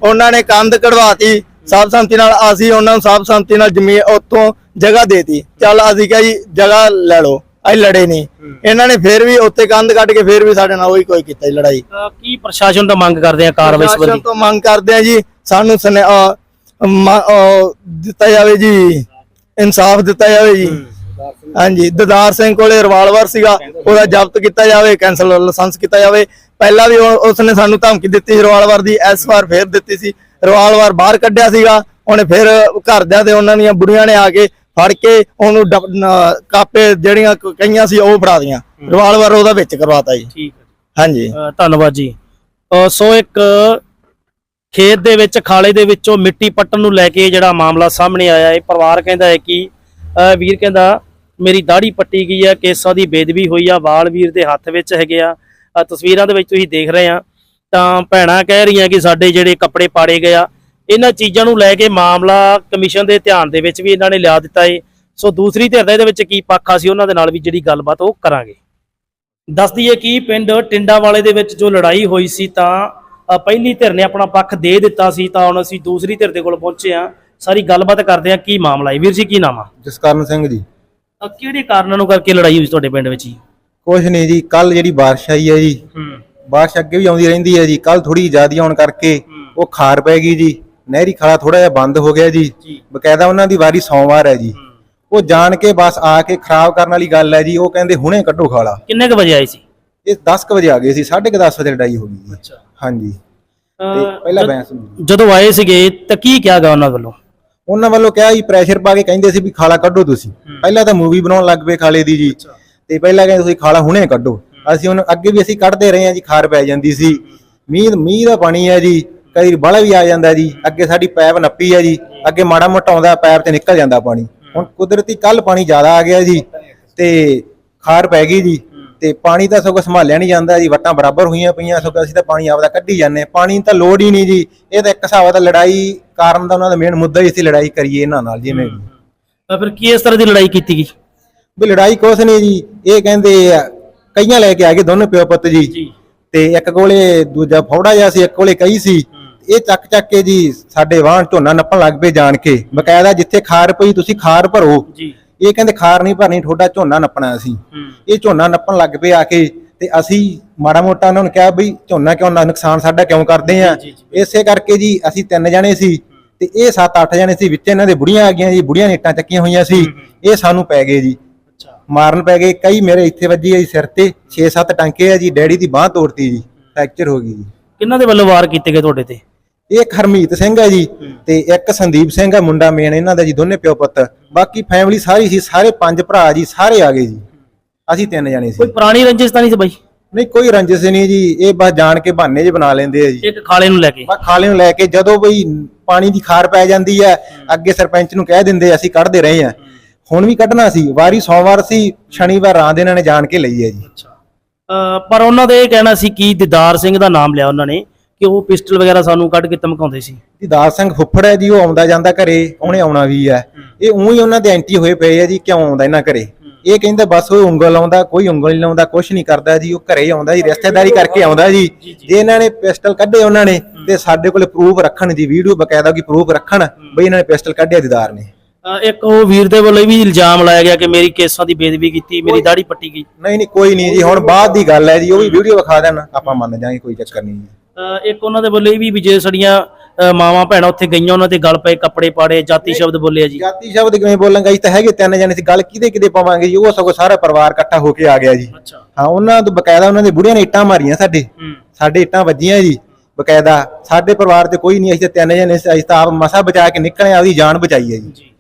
ਉਹਨਾਂ ਨੇ ਕੰਧ ਕਢਵਾਤੀ ਸਾਬ ਸੰਮਤੀ ਨਾਲ ਅਸੀਂ ਉਹਨਾਂ ਨੂੰ ਸਾਬ ਸੰਮਤੀ ਨਾਲ ਜ਼ਮੀਨ ਉੱਥੋਂ ਜਗ੍ਹਾ ਦੇਤੀ। ਚੱਲ ਅਸੀਂ ਕਿਹਾ ਜੀ ਜਗ੍ਹਾ ਲੈ ਲਓ ਅਸੀਂ ਲੜੇ ਨਹੀਂ। ਇਹਨਾਂ ਨੇ ਫੇਰ ਵੀ ਉੱਥੇ ਕੰਧ ਕੱਢ ਕੇ ਫੇਰ ਵੀ ਸਾਡੇ ਨਾਲ ਉਹੀ ਕੋਈ ਕੀਤਾ ਜੀ ਲੜਾਈ। ਅਹ ਕੀ ਪ੍ਰਸ਼ਾਸਨ ਤੋਂ ਮੰਗ ਕਰਦੇ ਆ ਕਾਰਵਾਈ ਪ੍ਰਸ਼ਾਸਨ ਸੰਬੰਧੀ? ਤੋਂ ਮੰਗ ਕਰਦੇ ਆ ਜੀ ਸਾਨੂੰ ਸਨੇ- ਅਹ ਮ- ਅਹ ਦਿੱਤਾ ਜਾਵੇ ਜੀ ਇਨਸਾਫ ਦਿੱਤਾ ਜਾਵੇ ਜੀ। ਹਾਂਜੀ ਦਦਾਰ ਸਿੰਘ ਕੋਲੇ ਰਿਵਾਲਵਰ ਸੀਗਾ ਉਹਦਾ ਜ਼ਬਤ ਕੀਤਾ ਜਾਵੇ ਕੈਂਸਲ ਲਾਇਸੈਂਸ ਕੀਤਾ ਜਾਵੇ। ਪਹਿਲਾਂ ਵੀ ਉਸਨੇ ਸਾਨੂੰ ਧਮਕੀ ਦਿੱਤੀ ਸੀ ਰਿਵਾਲਵਰ ਦੀ ਇਸ ਵਾਰ ਫੇਰ ਦਿੱਤੀ ਸੀ। ਰਿਵਾਲਵਰ ਬਾਹਰ ਕੱਢਿਆ ਸੀਗਾ ਉਹਨੇ ਫਿਰ ਘਰਦਿਆਂ ਤੇ ਉਹਨਾਂ ਦੀਆਂ ਬੁੜੀਆਂ ਨੇ ਆ ਕੇ ਫੜ ਕੇ ਉਹਨੂੰ ਕਾਪੇ ਜਿਹੜੀਆਂ ਕਈਆਂ ਸੀ ਉਹ ਫੜਾ ਦੀਆਂ ਰਿਵਾਲਵਰ ਉਹਦਾ ਵਿੱਚ ਕਰਵਾਤਾ ਜੀ। ਠੀਕ ਹਾਂਜੀ। ਧੰਨਵਾਦ ਜੀ। ਸੋ ਇੱਕ ਖੇਤ ਦੇ ਵਿੱਚ ਖਾਲੇ ਦੇ ਵਿੱਚੋਂ ਮਿੱਟੀ ਪੱਟਣ ਨੂੰ ਲੈ ਕੇ ਜਿਹੜਾ ਮਾਮਲਾ ਸਾਹਮਣੇ ਆਇਆ ਹੈ। ਪਰਿਵਾਰ ਕਹਿੰਦਾ ਹੈ ਕਿ ਵੀਰ ਕਹਿੰਦਾ ਮੇਰੀ ਦਾੜੀ ਪੱਟੀ ਗਈ ਆ, ਕੇਸਾਂ ਦੀ ਬੇਦਬੀ ਹੋਈ ਆ, ਵਾਲ ਵੀਰ ਦੇ ਹੱਥ ਵਿੱਚ ਹੈਗੇ ਆ। ਤਸਵੀਰਾਂ ਦੇ ਵਿੱਚ ਤੁਸੀਂ ਦੇਖ ਰਹੇ ਆ। ਤਾਂ ਭੈਣਾਂ ਕਹਿ ਰਹੀਆਂ ਕਿ ਸਾਡੇ ਜਿਹੜੇ ਕੱਪੜੇ ਪਾੜੇ ਗਏ ਆ, ਇਹਨਾਂ ਚੀਜ਼ਾਂ ਨੂੰ ਲੈ ਕੇ ਮਾਮਲਾ ਕਮਿਸ਼ਨ ਦੇ ਧਿਆਨ ਦੇ ਵਿੱਚ ਵੀ ਇਹਨਾਂ ਨੇ ਲਿਆ ਦਿੱਤਾ ਏ। ਸੋ ਦੂਸਰੀ ਧਿਰ ਦਾ ਇਹਦੇ ਵਿੱਚ ਕੀ ਪੱਖ ਆ ਸੀ ਉਹਨਾਂ ਦੇ ਨਾਲ ਵੀ ਜਿਹੜੀ ਗੱਲਬਾਤ ਉਹ ਕਰਾਂਗੇ। ਦੱਸ ਦਈਏ ਕਿ ਪਿੰਡ ਟਿੰਡਾ ਵਾਲੇ ਦੇ ਵਿੱਚ ਜੋ ਲੜਾਈ ਹੋਈ ਸੀ, ਤਾਂ ਪਹਿਲੀ ਧਿਰ ਨੇ ਆਪਣਾ ਪੱਖ ਦੇ ਦਿੱਤਾ ਸੀ, ਤਾਂ ਹੁਣ ਅਸੀਂ ਦੂਸਰੀ ਧਿਰ ਦੇ ਕੋਲ ਪਹੁੰਚੇ ਆ। ਸਾਰੀ ਗੱਲਬਾਤ ਕਰਦੇ ਆ, ਕੀ ਮਾਮਲਾ ਹੈ ਵੀਰ ਜੀ, ਕੀ ਨਾਮ ਆ? ਜਸਕਰਨ ਸਿੰਘ ਜੀ। ਅ, ਕਿਹੜੇ ਕਾਰਨਾਂ ਨੂੰ ਕਰਕੇ ਲੜਾਈ ਹੋਈ ਸੀ ਤੁਹਾਡੇ ਪਿੰਡ ਵਿੱਚ ਜੀ? ਕੁਛ ਨਹੀਂ ਜੀ ਕੱਲ ਜਿਹੜੀ ਬਾਰਿਸ਼ ਆਈ ਹੈ ਜੀ ਹੂੰ। ਬਾਰਿਸ਼ ਅੱਗੇ ਵੀ ਆਉਂਦੀ ਰਹਿੰਦੀ ਹੈ ਜੀ ਕੱਲ ਥੋੜੀ ਜ਼ਿਆਦਾ ਆਉਣ ਕਰਕੇ ਉਹ ਖਾਰ ਪੈ ਗਈ ਜੀ ਨਹਿਰੀ ਖਾਲਾ ਥੋੜਾ ਜਿਹਾ ਬੰਦ ਹੋ ਗਿਆ ਜੀ ਜੀ। ਬਕਾਇਦਾ ਉਹਨਾਂ ਦੀ ਵਾਰੀ ਸੋਮਵਾਰ ਹੈ ਜੀ। ਉਹ ਜਾਣ ਕੇ ਬਸ ਆ ਕੇ ਖਰਾਬ ਕਰਨ ਵਾਲੀ ਗੱਲ ਹੈ ਜੀ ਉਹ ਕਹਿੰਦੇ ਹੁਣੇ ਕੱਢੋ ਖਾਲਾ। ਕਿੰਨੇ ਕ ਵਜੇ ਆਏ ਸੀ? ਇਹ 10 ਕੁ ਵਜੇ ਆ ਗਏ ਸੀ 10:30 ਵਜੇ ਲੜਾਈ ਹੋ ਗਈ ਜੀ। ਅੱਛਾ। ਹਾਂਜੀ। ਤੇ ਪਹਿਲਾਂ ਬੈਂਸ ਹੁੰਦੀ। ਜਦੋਂ ਆਏ ਸੀਗੇ ਤਾਂ ਕੀ ਕਿਹਾ ਗਿਆ ਉਹਨਾਂ ਵੱਲੋਂ? ਉਹਨਾਂ ਵੱਲੋਂ ਕਿਹਾ ਜੀ ਪ੍ਰੈਸ਼ਰ ਪਾ ਕੇ ਕਹਿੰਦੇ ਸੀ ਵੀ ਖਾਲਾ ਕੱਢੋ ਤੁਸੀਂ। ਪਹਿਲਾਂ ਤਾਂ ਮੂਵੀ ਬਣਾਉਣ ਲੱਗ ਪਏ ਖਾਲੇ ਦੀ ਜੀ। ਤੇ ਪਹਿਲਾਂ ਕਹਿੰਦੇ ਤੁਸੀਂ ਖਾਲਾ ਹੁਣੇ ਕੱਢੋ। ਅਸੀਂ ਉਹਨੂੰ ਅੱਗੇ ਵੀ ਅਸੀਂ ਕੱਢਦੇ ਰਹੇ ਹਾਂ ਜੀ ਖਾਰ ਪੈ ਜਾਂਦੀ ਸੀ। ਮੀਂਹ ਮੀਂਹ ਦਾ ਪਾਣੀ ਹੈ ਜੀ ਕਈ ਬਾਲਾ ਵੀ ਆ ਜਾਂਦਾ ਜੀ। ਅੱਗੇ ਸਾਡੀ ਪੈਪ ਨੱਪੀ ਹੈ ਜੀ ਅੱਗੇ ਮਾੜਾ ਮੋਟਾ ਆਉਂਦਾ ਪੈਪ ਤੇ ਨਿਕਲ ਜਾਂਦਾ ਪਾਣੀ। ਹੁਣ ਕੁਦਰਤੀ ਕੱਲ ਪਾਣੀ ਜ਼ਿਆਦਾ ਆ ਗਿਆ ਜੀ ਤੇ ਖਾਰ ਪੈ ਗਈ ਜੀ। ਤੇ ਪਾਣੀ ਤਾਂ ਸਗੋਂ ਸੰਭਾਲਿਆ ਨਹੀਂ ਜਾਂਦਾ ਜੀ ਵੱਟਾਂ ਬਰਾਬਰ ਹੋਈਆਂ ਪਈਆਂ ਸਗੋਂ ਅਸੀਂ ਤਾਂ ਪਾਣੀ ਆਪਦਾ ਕੱਢੀ ਜਾਂਦੇ। ਪਾਣੀ ਤਾਂ ਲੋੜ ਹੀ ਨਹੀਂ ਜੀ। ਇਹ ਤਾਂ ਇੱਕ ਹਿਸਾਬ ਦਾ ਲੜਾਈ ਕਾਰਨ ਦਾ ਉਹਨਾਂ ਦਾ ਮੇਨ ਮੁੱਦਾ ਹੀ ਸੀ ਲੜਾਈ ਕਰੀਏ ਇਹਨਾਂ ਨਾਲ ਜਿਵੇਂ ਵੀ ਤਾਂ ਫਿਰ ਕੀ ਇਸ ਤਰ੍ਹਾਂ ਦੀ ਲੜਾਈ ਕੀਤੀ ਗਈ? ਵੀ ਲੜਾਈ ਕੁਛ ਨਹੀਂ ਜੀ ਇਹ ਕਹਿੰਦੇ ਆ, ਕਈਆਂ ਲੈ ਕੇ ਆ ਗਏ ਦੋਨੋਂ ਪਿਓ ਪੁੱਤ ਜੀ। ਤੇ ਇੱਕ ਕੋਲੇ ਦੂਜਾ ਫੌੜਾ ਜਿਹਾ ਸੀ ਇੱਕ ਕੋਲੇ ਕਈ ਸੀ। ਇਹ ਚੱਕ ਚੱਕ ਕੇ ਜੀ ਸਾਡੇ ਵਾਹਣ ਝੋਨਾ ਨੱਪਣ ਲੱਗ ਪਏ ਜਾਣ ਕੇ। ਬਕਾਇਦਾ ਜਿੱਥੇ ਖਾਰ ਪਈ ਤੁਸੀਂ ਖਾਰ ਭਰੋ। ਜੀ। ਇਹ ਕਹਿੰਦੇ ਖਾਰ ਨਹੀਂ ਭਰਨੀ ਤੁਹਾਡਾ ਝੋਨਾ ਨੱਪਣਾ ਅਸੀਂ ਹੂੰ। ਇਹ ਝੋਨਾ ਨੱਪਣ ਲੱਗ ਪਏ ਆ ਕੇ ਤੇ ਅਸੀਂ ਮਾੜਾ ਮੋਟਾ ਉਹਨਾਂ ਨੂੰ ਕਿਹਾ ਬਈ ਝੋਨਾ ਕਿਉਂ ਨਾ ਨੁਕਸਾਨ ਸਾਡਾ ਕਿਉਂ ਕਰਦੇ ਆ? ਇਸੇ ਕਰਕੇ ਜੀ ਅਸੀਂ ਤਿੰਨ ਜਣੇ ਸੀ ਤੇ ਇਹ 7-8 ਜਣੇ ਸੀ ਵਿੱਚ ਇਹਨਾਂ ਦੇ ਬੁੜੀਆਂ ਆ ਗਈਆਂ ਜੀ ਬੁੜੀਆਂ ਨੇ ਇੱਟਾਂ ਚੱਕੀਆਂ ਹੋਈਆਂ ਸੀ। ਇਹ ਸਾਨੂੰ ਪੈ ਗਏ ਜੀ। ਮਾਰਨ ਪੈ ਗਏ। ਕਈ ਮੇਰੇ ਇੱਥੇ ਵੱਜੀ ਆ ਜੀ ਸਿਰ ਤੇ 6-7 ਟਾਂਕੇ ਆ ਜੀ ਡੈਡੀ ਦੀ ਬਾਹ ਤੋੜਤੀ ਜੀ ਫ੍ਰੈਕਚਰ ਹੋ ਗਈ ਜੀ। ਕਿੰਨਾਂ ਦੇ ਵੱਲੋਂ ਵਾਰ ਕੀਤੇ ਗਏ ਤੁਹਾਡੇ ਤੇ? ਇੱਕ ਹਰਮੀਤ ਸਿੰਘ ਹੈ ਜੀ ਤੇ ਇੱਕ ਸੰਦੀਪ ਸਿੰਘ ਹੈ ਮੁੰਡਾ ਮੇਨ ਇਹਨਾਂ ਦਾ ਜੀ ਦੋਨੇ ਪਿਓ ਪੁੱਤ। ਬਾਕੀ ਫੈਮਿਲੀ ਸਾਰੀ ਸੀ ਸਾਰੇ ਪੰਜ ਭਰਾ ਜੀ ਸਾਰੇ ਆ ਗਏ ਜੀ। ਅਸੀਂ ਤਿੰਨ ਜਣੇ ਸੀ। ਕੋਈ ਪੁਰਾਣੀ ਰੰਜਿਸ਼ ਤਾਂ ਨਹੀਂ ਸੀ ਬਾਈ? ਨਹੀਂ ਕੋਈ ਰੰਜਿਸ਼ ਨਹੀਂ ਜੀ। ਇਹ ਬਸ ਜਾਣ ਕੇ ਬਹਾਨੇ ਜੇ ਬਣਾ ਲੈਂਦੇ ਆ ਜੀ। ਇੱਕ ਖਾਲੇ ਨੂੰ ਲੈ ਕੇ। ਬਸ ਖਾਲੇ ਨੂੰ ਲੈ ਕੇ ਜਦੋਂ ਬਈ ਪਾਣੀ ਦੀ ਖਾਰ ਪੈ ਜਾਂਦੀ ਹੈ। ਅੱਗੇ ਸਰਪੰਚ ਨੂੰ ਕਹਿ ਦਿੰਦੇ ਅਸੀਂ ਕੱਢਦੇ ਰਹੇ ਆ। ਹੁਣ ਵੀ ਕੱਢਣਾ ਸੀ। ਵਾਰੀ ਸੋਮਵਾਰ ਸੀ ਸ਼ਨੀਵਾਰ ਰਾਤ ਇਹਨਾਂ ਨੇ ਜਾਣ ਕੇ ਲਈ ਹੈ ਜੀ। ਅ, ਪਰ ਉਹਨਾਂ ਦਾ ਇਹ ਕਹਿਣਾ ਸੀ ਕਿ ਦਿਦਾਰ ਸਿੰਘ ਦਾ ਨਾਮ ਲਿਆ ਉਹਨਾਂ ਨੇ ਕਿ ਉਹ ਪਿਸਟਲ ਵਗੈਰਾ ਸਾਨੂੰ ਕੱਢ ਕੇ ਧਮਕਾਉਂਦੇ ਸੀ। ਦਾਸ ਸਿੰਘ ਫੁੱਫੜ ਹੈ ਜੀ ਉਹ ਆਉਂਦਾ ਜਾਂਦਾ ਘਰੇ ਉਹਨੇ ਆਉਣਾ ਵੀ ਹੈ। ਇਹ ਉਹੀ ਉਹਨਾਂ ਦੇ ਐਂਟੀ ਹੋਏ ਪਏ ਆ ਜੀ ਕਿਉਂ ਆਉਂਦਾ ਇਹਨਾਂ ਘਰੇ? ਇਹ ਕਹਿੰਦਾ ਬਸ ਉਹ ਉਂਗਲ ਲਾਉਂਦਾ ਕੋਈ ਉਂਗਲ ਨਹੀਂ ਲਾਉਂਦਾ ਕੁਝ ਨਹੀਂ ਕਰਦਾ ਜੀ ਉਹ ਘਰੇ ਆਉਂਦਾ ਜੀ ਰਿਸ਼ਤੇਦਾਰੀ ਕਰਕੇ ਆਉਂਦਾ ਜੀ। ਜੇ ਇਹਨਾਂ ਨੇ ਪਿਸਟਲ ਕੱਢੇ ਉਹਨਾਂ ਨੇ ਤੇ ਸਾਡੇ ਕੋਲ ਪ੍ਰੂਫ ਰੱਖਣ ਜੀ ਵੀਡੀਓ ਬਕਾਇਦਾ ਕੀ ਪ੍ਰੂਫ ਰੱਖਣ ਬਈ ਇਹਨਾਂ ਨੇ ਪਿਸਟਲ ਕੱਢਿਆ ਦੀਦਾਰ ਨੇ। ਇੱਕ ਉਹ ਵੀਰ ਦੇ ਵੱਲੋਂ ਵੀ ਇਲਜ਼ਾਮ ਲਾਇਆ ਗਿਆ ਕਿ ਮੇਰੀ ਕੇਸਾਂ ਦੀ ਬੇਦਬੀ ਕੀਤੀ ਮੇਰੀ ਦਾੜੀ ਪੱਟੀ ਗਈ। ਨਹੀਂ ਨਹੀਂ ਕੋਈ ਨਹੀਂ ਜੀ ਹੁਣ ਬਾਅਦ ਦੀ ਗੱਲ ਹੈ ਜੀ ਉਹ ਵੀ ਵੀਡੀਓ ਵਿਖਾ ਦੇਣ ਆਪਾਂ ਮੰਨ ਜਾਾਂਗੇ ਕੋਈ ਚੱਕਰ ਨਹੀਂ ਇੱਕ ਉਹਨਾਂ ਦੇ ਵੱਲੋਂ ਇਹ ਵੀ ਵੀ ਜੇ ਸਾਡੀਆਂ ਅ, ਮਾਵਾਂ ਭੈਣਾਂ ਉੱਥੇ ਗਈਆਂ ਉਹਨਾਂ ਤੇ ਗਲ ਪਏ ਕੱਪੜੇ ਪਾੜੇ ਜਾਤੀ ਸ਼ਬਦ ਬੋਲੇ ਜੀ। ਜਾਤੀ ਸ਼ਬਦ ਕਿਵੇਂ ਬੋਲਾਂਗਾ ਜੀ ਤਾਂ ਹੈਗੇ ਤਿੰਨ ਜਣੇ ਸੀ ਗੱਲ ਕਿਹਦੇ ਕਿਹਦੇ ਪਾਵਾਂਗੇ ਜੀ? ਉਹ ਸਗੋਂ ਸਾਰਾ ਪਰਿਵਾਰ ਇਕੱਠਾ ਹੋ ਕੇ ਆ ਗਿਆ ਜੀ। ਅੱਛਾ। ਹਾਂ ਉਹਨਾਂ ਤੋਂ ਬਕਾਇਦਾ ਉਹਨਾਂ ਦੇ ਬੁੜੀਆਂ ਨੇ ਇੱਟਾਂ ਮਾਰੀਆਂ ਸਾਡੇ। ਸਾਡੇ ਇੱਟਾਂ ਵੱਜੀਆਂ ਜੀ ਬਕਾਇਦਾ। ਸਾਡੇ ਪਰਿਵਾਰ 'ਚ ਕੋਈ ਨਹੀਂ ਅਸੀਂ ਤਾਂ ਤਿੰਨ ਜਣੇ ਸੀ ਅਸੀਂ ਤਾਂ ਆਪ ਮਸਾ ਬਚਾ ਕੇ ਨਿਕਲੇ ਆਪਦੀ ਜਾਨ ਬਚਾਈ ਹੈ ਜੀ। ਜੀ।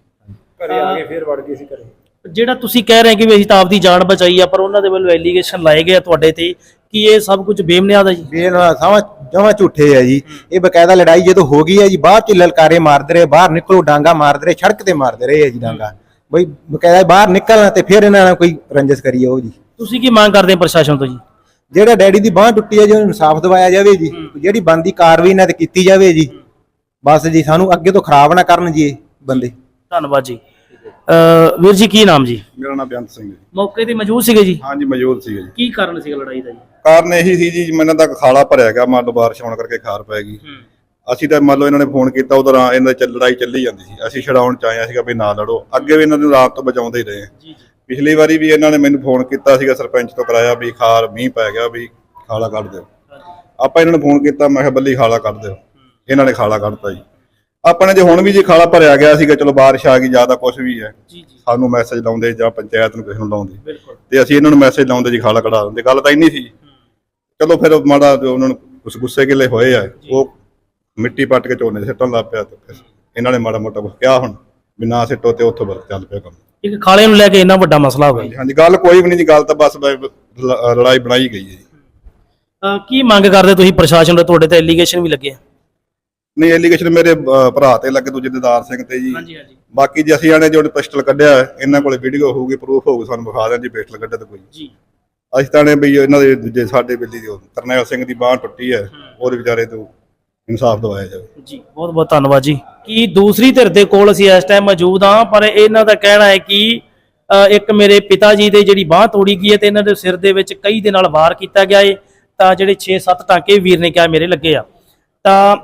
ਘਰੇ ਆ ਕੇ ਫੇਰ ਵੜ ਗਏ ਸੀ ਘਰੇ। ਜਿਹੜਾ ਤੁਸੀਂ ਕਹਿ ਰਹੇ ਕਿ ਵੀ ਅਸੀਂ ਤਾਂ ਆਪਦੀ ਜਾਨ ਬਚਾਈ ਆ ਪਰ ਉਹਨਾਂ ਦੇ ਵੱਲੋਂ ਐਲੀਗੇਸ਼ਨ ਲਾਏ ਗਏ ਆ ਤੁਹਾਡੇ ਤੇ ਕਿ ਇਹ ਸਭ ਕੁਝ ਬੇਮਨਿਆਦ ਆ ਜੀ? ਵੀ ਇਹਨਾਂ ਸਮਾਂ ਜਮਾ ਝੂਠੇ ਆ ਜੀ। ਇਹ ਬਕਾਇਦਾ ਲੜਾਈ ਜਦੋਂ ਹੋ ਗਈ ਹੈ ਜੀ ਬਾਅਦ 'ਚ ਲਲਕਾਰੇ ਮਾਰਦੇ ਰਹੇ ਬਾਹਰ ਨਿਕਲੋ ਡਾਂਗਾ ਮਾਰਦੇ ਰਹੇ ਸੜਕ ਤੇ ਮਾਰਦੇ ਰਹੇ ਆ ਜੀ ਡਾਂਗਾ। ਬਈ ਬਕਾਇਦਾ ਬਾਹਰ ਨਿਕਲਣਾ ਤੇ ਫਿਰ ਇਹਨਾਂ ਨਾਲ ਕੋਈ ਰੰਜਿਸ਼ ਕਰੀਏ ਉਹ ਜੀ। ਤੁਸੀਂ ਕੀ ਮੰਗ ਕਰਦੇ ਪ੍ਰਸ਼ਾਸਨ ਤੋਂ ਜੀ? ਜਿਹੜਾ ਡੈਡੀ ਦੀ ਬਾਹ ਟੁੱਟੀ ਹੈ ਜੀ ਉਹਨੂੰ ਇਨਸਾਫ ਦਿਵਾਇਆ ਜਾਵੇ ਜੀ। ਜਿਹੜੀ ਬੰਦੀ ਕਾਰਵਾਈ ਇਹਨਾਂ ਤੇ ਕੀਤੀ ਜਾਵੇ ਜੀ। ਬਸ ਜੀ ਸਾਨੂੰ ਅੱਗੇ ਤੋਂ ਖਰਾਬ ਨਾ ਕਰਨ ਜੀ ਇਹ ਬੰਦੇ। ਧੰਨਵਾਦ ਜੀ। ਵੀਰ ਜੀ ਕੀ ਨਾਮ ਜੀ? ਮੇਰਾ ਨਾਮ ਬੇਅੰਤ ਸਿੰਘ ਹੈ ਜੀ। ਮੌਕੇ ਤੇ ਮੌਜੂਦ ਸੀਗੇ ਜੀ? ਹਾਂਜੀ ਮੌਜੂਦ ਸੀਗਾ ਜੀ। ਕੀ ਕਾਰਨ ਸੀਗਾ ਲੜਾਈ ਦਾ ਜੀ? ਕਾਰਨ ਇਹੀ ਸੀ ਜੀ ਮੈਨੂੰ ਤਾਂ ਖਾਲਾ ਭਰਿਆ ਗਿਆ ਮੰਨ ਲਓ ਬਾਰਿਸ਼ ਹੋਣ ਕਰਕੇ ਖਾਰ ਪੈ ਗਈ। ਅਸੀਂ ਤਾਂ ਮੰਨ ਲਓ ਇਹਨਾਂ ਨੇ ਫੋਨ ਕੀਤਾ ਉਦੋਂ ਰਾ- ਇਹਨਾਂ ਦੀ ਚੱਲ- ਲੜਾਈ ਚੱਲੀ ਜਾਂਦੀ ਸੀ। ਅਸੀਂ ਛਡਾਉਣ ਚ ਆਏ ਸੀਗਾ ਵੀ ਨਾ ਲੜੋ। ਅੱਗੇ ਵੀ ਇਹਨਾਂ ਨੂੰ ਰਾਤ ਤੋਂ ਬਚਾਉਂਦੇ ਹੀ ਰਹੇ। ਹਾਂ। ਜੀ ਜੀ। ਪਿਛਲੀ ਵਾਰੀ ਵੀ ਇਹਨਾਂ ਨੇ ਮੈਨੂੰ ਫੋਨ ਕੀਤਾ ਸੀਗਾ ਸਰਪੰਚ ਤੋਂ ਕਰਾਇਆ ਵੀ ਖਾਰ ਮੀਂਹ ਪੈ ਗਿਆ ਵੀ ਖਾਲਾ ਕੱਢ ਦਿਓ। ਆਪਾਂ ਇਹਨਾਂ ਨੂੰ ਫੋਨ ਕੀਤਾ ਮੈਂ ਕਿਹਾ ਬੱਲੀ ਖਾਲਾ ਕੱਢ ਦਿਓ। ਇਹਨਾਂ ਨੇ ਖਾਲਾ ਕੱਢਤਾ ਜੀ। ਆਪਾਂ ਨੇ ਜੇ ਹੁਣ ਵੀ ਜੇ ਖਾਲਾ ਭਰਿਆ ਗਿਆ ਸੀਗਾ ਚਲੋ ਬਾਰਿਸ਼ ਆ ਗਈ ਜ਼ਿਆਦਾ ਕੁਝ ਵੀ ਹੈ। ਜੀ ਜੀ। ਸਾਨੂੰ ਮੈਸੇਜ ਲਾਉਂਦੇ ਜਾਂ ਪੰਚਾਇਤ ਨੂੰ ਕਿਸੇ ਨੂੰ ਲਾਉਂਦੇ। ਬਿਲਕੁਲ। ਤੇ ਅਸੀਂ ਇਹਨਾਂ ਨੂੰ ਮੈਸੇਜ ਲਾਉਂਦੇ ਜੀ ਖਾਲਾ ਕਢਾ ਦਿੰਦੇ। ਗੱਲ ਤਾਂ ਇੰਨੀ ਸੀ। ਚਲੋ ਫਿਰ ਮਾੜਾ ਜੋ ਉਹਨਾਂ ਨੂੰ ਕੁਛ ਗੁੱਸੇ ਗਿਲੇ ਹੋਏ ਆ ਉਹ ਮਿੱਟੀ ਪੱਟ ਕੇ ਝੋਨੇ ਸਿੱਟਣ ਲੱਗ ਪਿਆ ਤੇ ਫਿਰ ਇਹਨਾਂ ਨੇ ਮਾੜਾ ਮੋਟਾ ਕਿਹਾ ਹੁਣ ਵੀ ਨਾ ਸਿੱਟੋ ਤੇ ਉੱਥੋਂ ਬਸ ਚੱਲ ਪਿਆ ਕੰਮ। ਇੱਕ ਖਾਲੇ ਨੂੰ ਲੈ ਕੇ ਇੰਨਾ ਵੱਡਾ ਮਸਲਾ ਹੋ ਗਿਆ ਜੀ। ਹਾਂਜੀ ਗੱਲ ਕੋਈ ਵੀ ਨਹੀਂ ਜੀ ਗੱਲ ਤਾਂ ਬਸ ਬ- ਲ- ਲੜਾਈ ਬਣਾਈ ਗਈ ਹੈ ਜੀ। ਅਹ ਕੀ ਮੰਗ ਕਰਦੇ ਤੁਸੀਂ ਪ੍ਰਸ਼ਾਸਨ ਦੇ ਤੁਹਾਡੇ ਤੇ ਐਲੀਗੇਸ਼ਨ ਵੀ ਲੱਗੇ ਆ। ਨਹੀਂ ਐਲੀਗੇਸ਼ਨ ਮੇਰੇ ਭਰਾ ਤੇ ਲੱਗੇ ਦੂਜੇ ਦਿਦਾਰ ਸਿੰਘ ਤੇ ਜੀ। ਹਾਂਜੀ ਹਾਂਜੀ। ਬਾਕੀ ਜੇ ਅਸੀਂ ਆਣੇ ਜੋ ਪਿਸਟਲ ਕੱਢਿਆ ਹੈ, ਇਹਨਾਂ ਕੋਲੇ ਵੀਡੀਓ ਹੋਊਗੀ ਪ੍ਰੂਫ ਹੋਊਗਾ ਸਾਨੂੰ ਵਿਖਾ ਦੇਣ ਜੀ ਪਿਸਟਲ ਕੱਢਿਆ ਤਾਂ ਕੋਈ। ਜੀ। ਅਸੀਂ ਤਾਂ ਨੇ ਵੀ ਇਹਨਾਂ ਦੇ ਦੂਜੇ ਸਾਡੇ ਬਿੱਲੀ ਦੀ ਉਹ ਕਰਨੈਲ ਸਿੰਘ ਦੀ ਬਾਹ ਟੁੱਟੀ ਹੈ ਉਹਦੇ ਵਿਚਾਰੇ ਤੋਂ ਇਨਸਾਫ ਦਿਵਾਇਆ ਜਾਵੇ। ਜੀ ਬਹੁਤ ਬਹੁਤ ਧੰਨਵਾਦ ਜੀ। ਕੀ ਦੂਸਰੀ ਧਿਰ ਦੇ ਕੋਲ ਅਸੀਂ ਇਸ ਟਾਈਮ ਮੌਜੂਦ ਹਾਂ ਪਰ ਇਹਨਾਂ ਦਾ ਕਹਿਣਾ ਹੈ ਕਿ ਅ, ਇੱਕ ਮੇਰੇ ਪਿਤਾ ਜੀ ਦੇ ਜਿਹੜੀ ਬਾਹ ਤੋੜੀ ਗਈ ਹੈ ਤੇ ਇਹਨਾਂ ਦੇ ਸਿਰ ਦੇ ਵਿੱਚ ਕਈ ਦੇ ਨਾਲ ਵਾਰ ਕੀਤਾ ਗਿਆ ਹੈ ਤਾਂ ਜਿਹੜੇ 6-7 ਟਾਂਕੇ ਵੀਰ ਨੇ ਕਿਹਾ ਮੇਰੇ ਲੱਗੇ ਆ। ਤਾਂ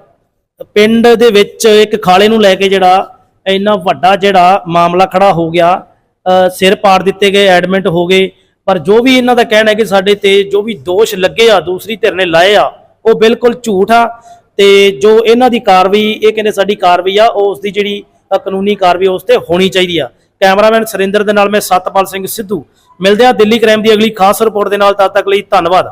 ਪਿੰਡ ਦੇ ਵਿੱਚ ਇੱਕ ਖਾਲੇ ਨੂੰ ਲੈ ਕੇ ਜਿਹੜਾ ਇੰਨਾ ਵੱਡਾ ਜਿਹੜਾ ਮਾਮਲਾ ਖੜਾ ਹੋ ਗਿਆ ਸਿਰ ਪਾੜ ਦਿੱਤੇ ਗਏ ਐਡਮਿਟ ਹੋ ਗਏ, ਪਰ ਜੋ ਵੀ ਇਹਨਾਂ ਦਾ ਕਹਿਣਾ ਹੈ ਕਿ ਸਾਡੇ ਤੇ ਜੋ ਵੀ ਦੋਸ਼ ਲੱਗੇ ਆ, ਦੂਸਰੀ ਧਿਰ ਨੇ ਲਾਏ ਆ, ਉਹ ਬਿਲਕੁਲ ਝੂਠ ਆ ਤੇ ਜੋ ਇਹਨਾਂ ਦੀ ਕਾਰਵਾਈ, ਇਹ ਕਹਿੰਦੇ ਸਾਡੀ ਕਾਰਵਾਈ ਆ, ਉਹ ਉਸ ਦੀ ਜਿਹੜੀ ਕਾਨੂੰਨੀ ਕਾਰਵਾਈ ਉਸ ਤੇ ਹੋਣੀ ਚਾਹੀਦੀ ਆ। ਕੈਮਰਾਮੈਨ ਸੁਰਿੰਦਰ ਦੇ ਨਾਲ ਮੈਂ ਸਤਪਾਲ ਸਿੰਘ ਸਿੱਧੂ, ਮਿਲਦੇ ਆ ਦਿੱਲੀ ਕ੍ਰਾਈਮ ਦੀ ਅਗਲੀ ਖਾਸ ਰਿਪੋਰਟ ਦੇ ਨਾਲ, ਤਦ ਤੱਕ ਲਈ ਧੰਨਵਾਦ।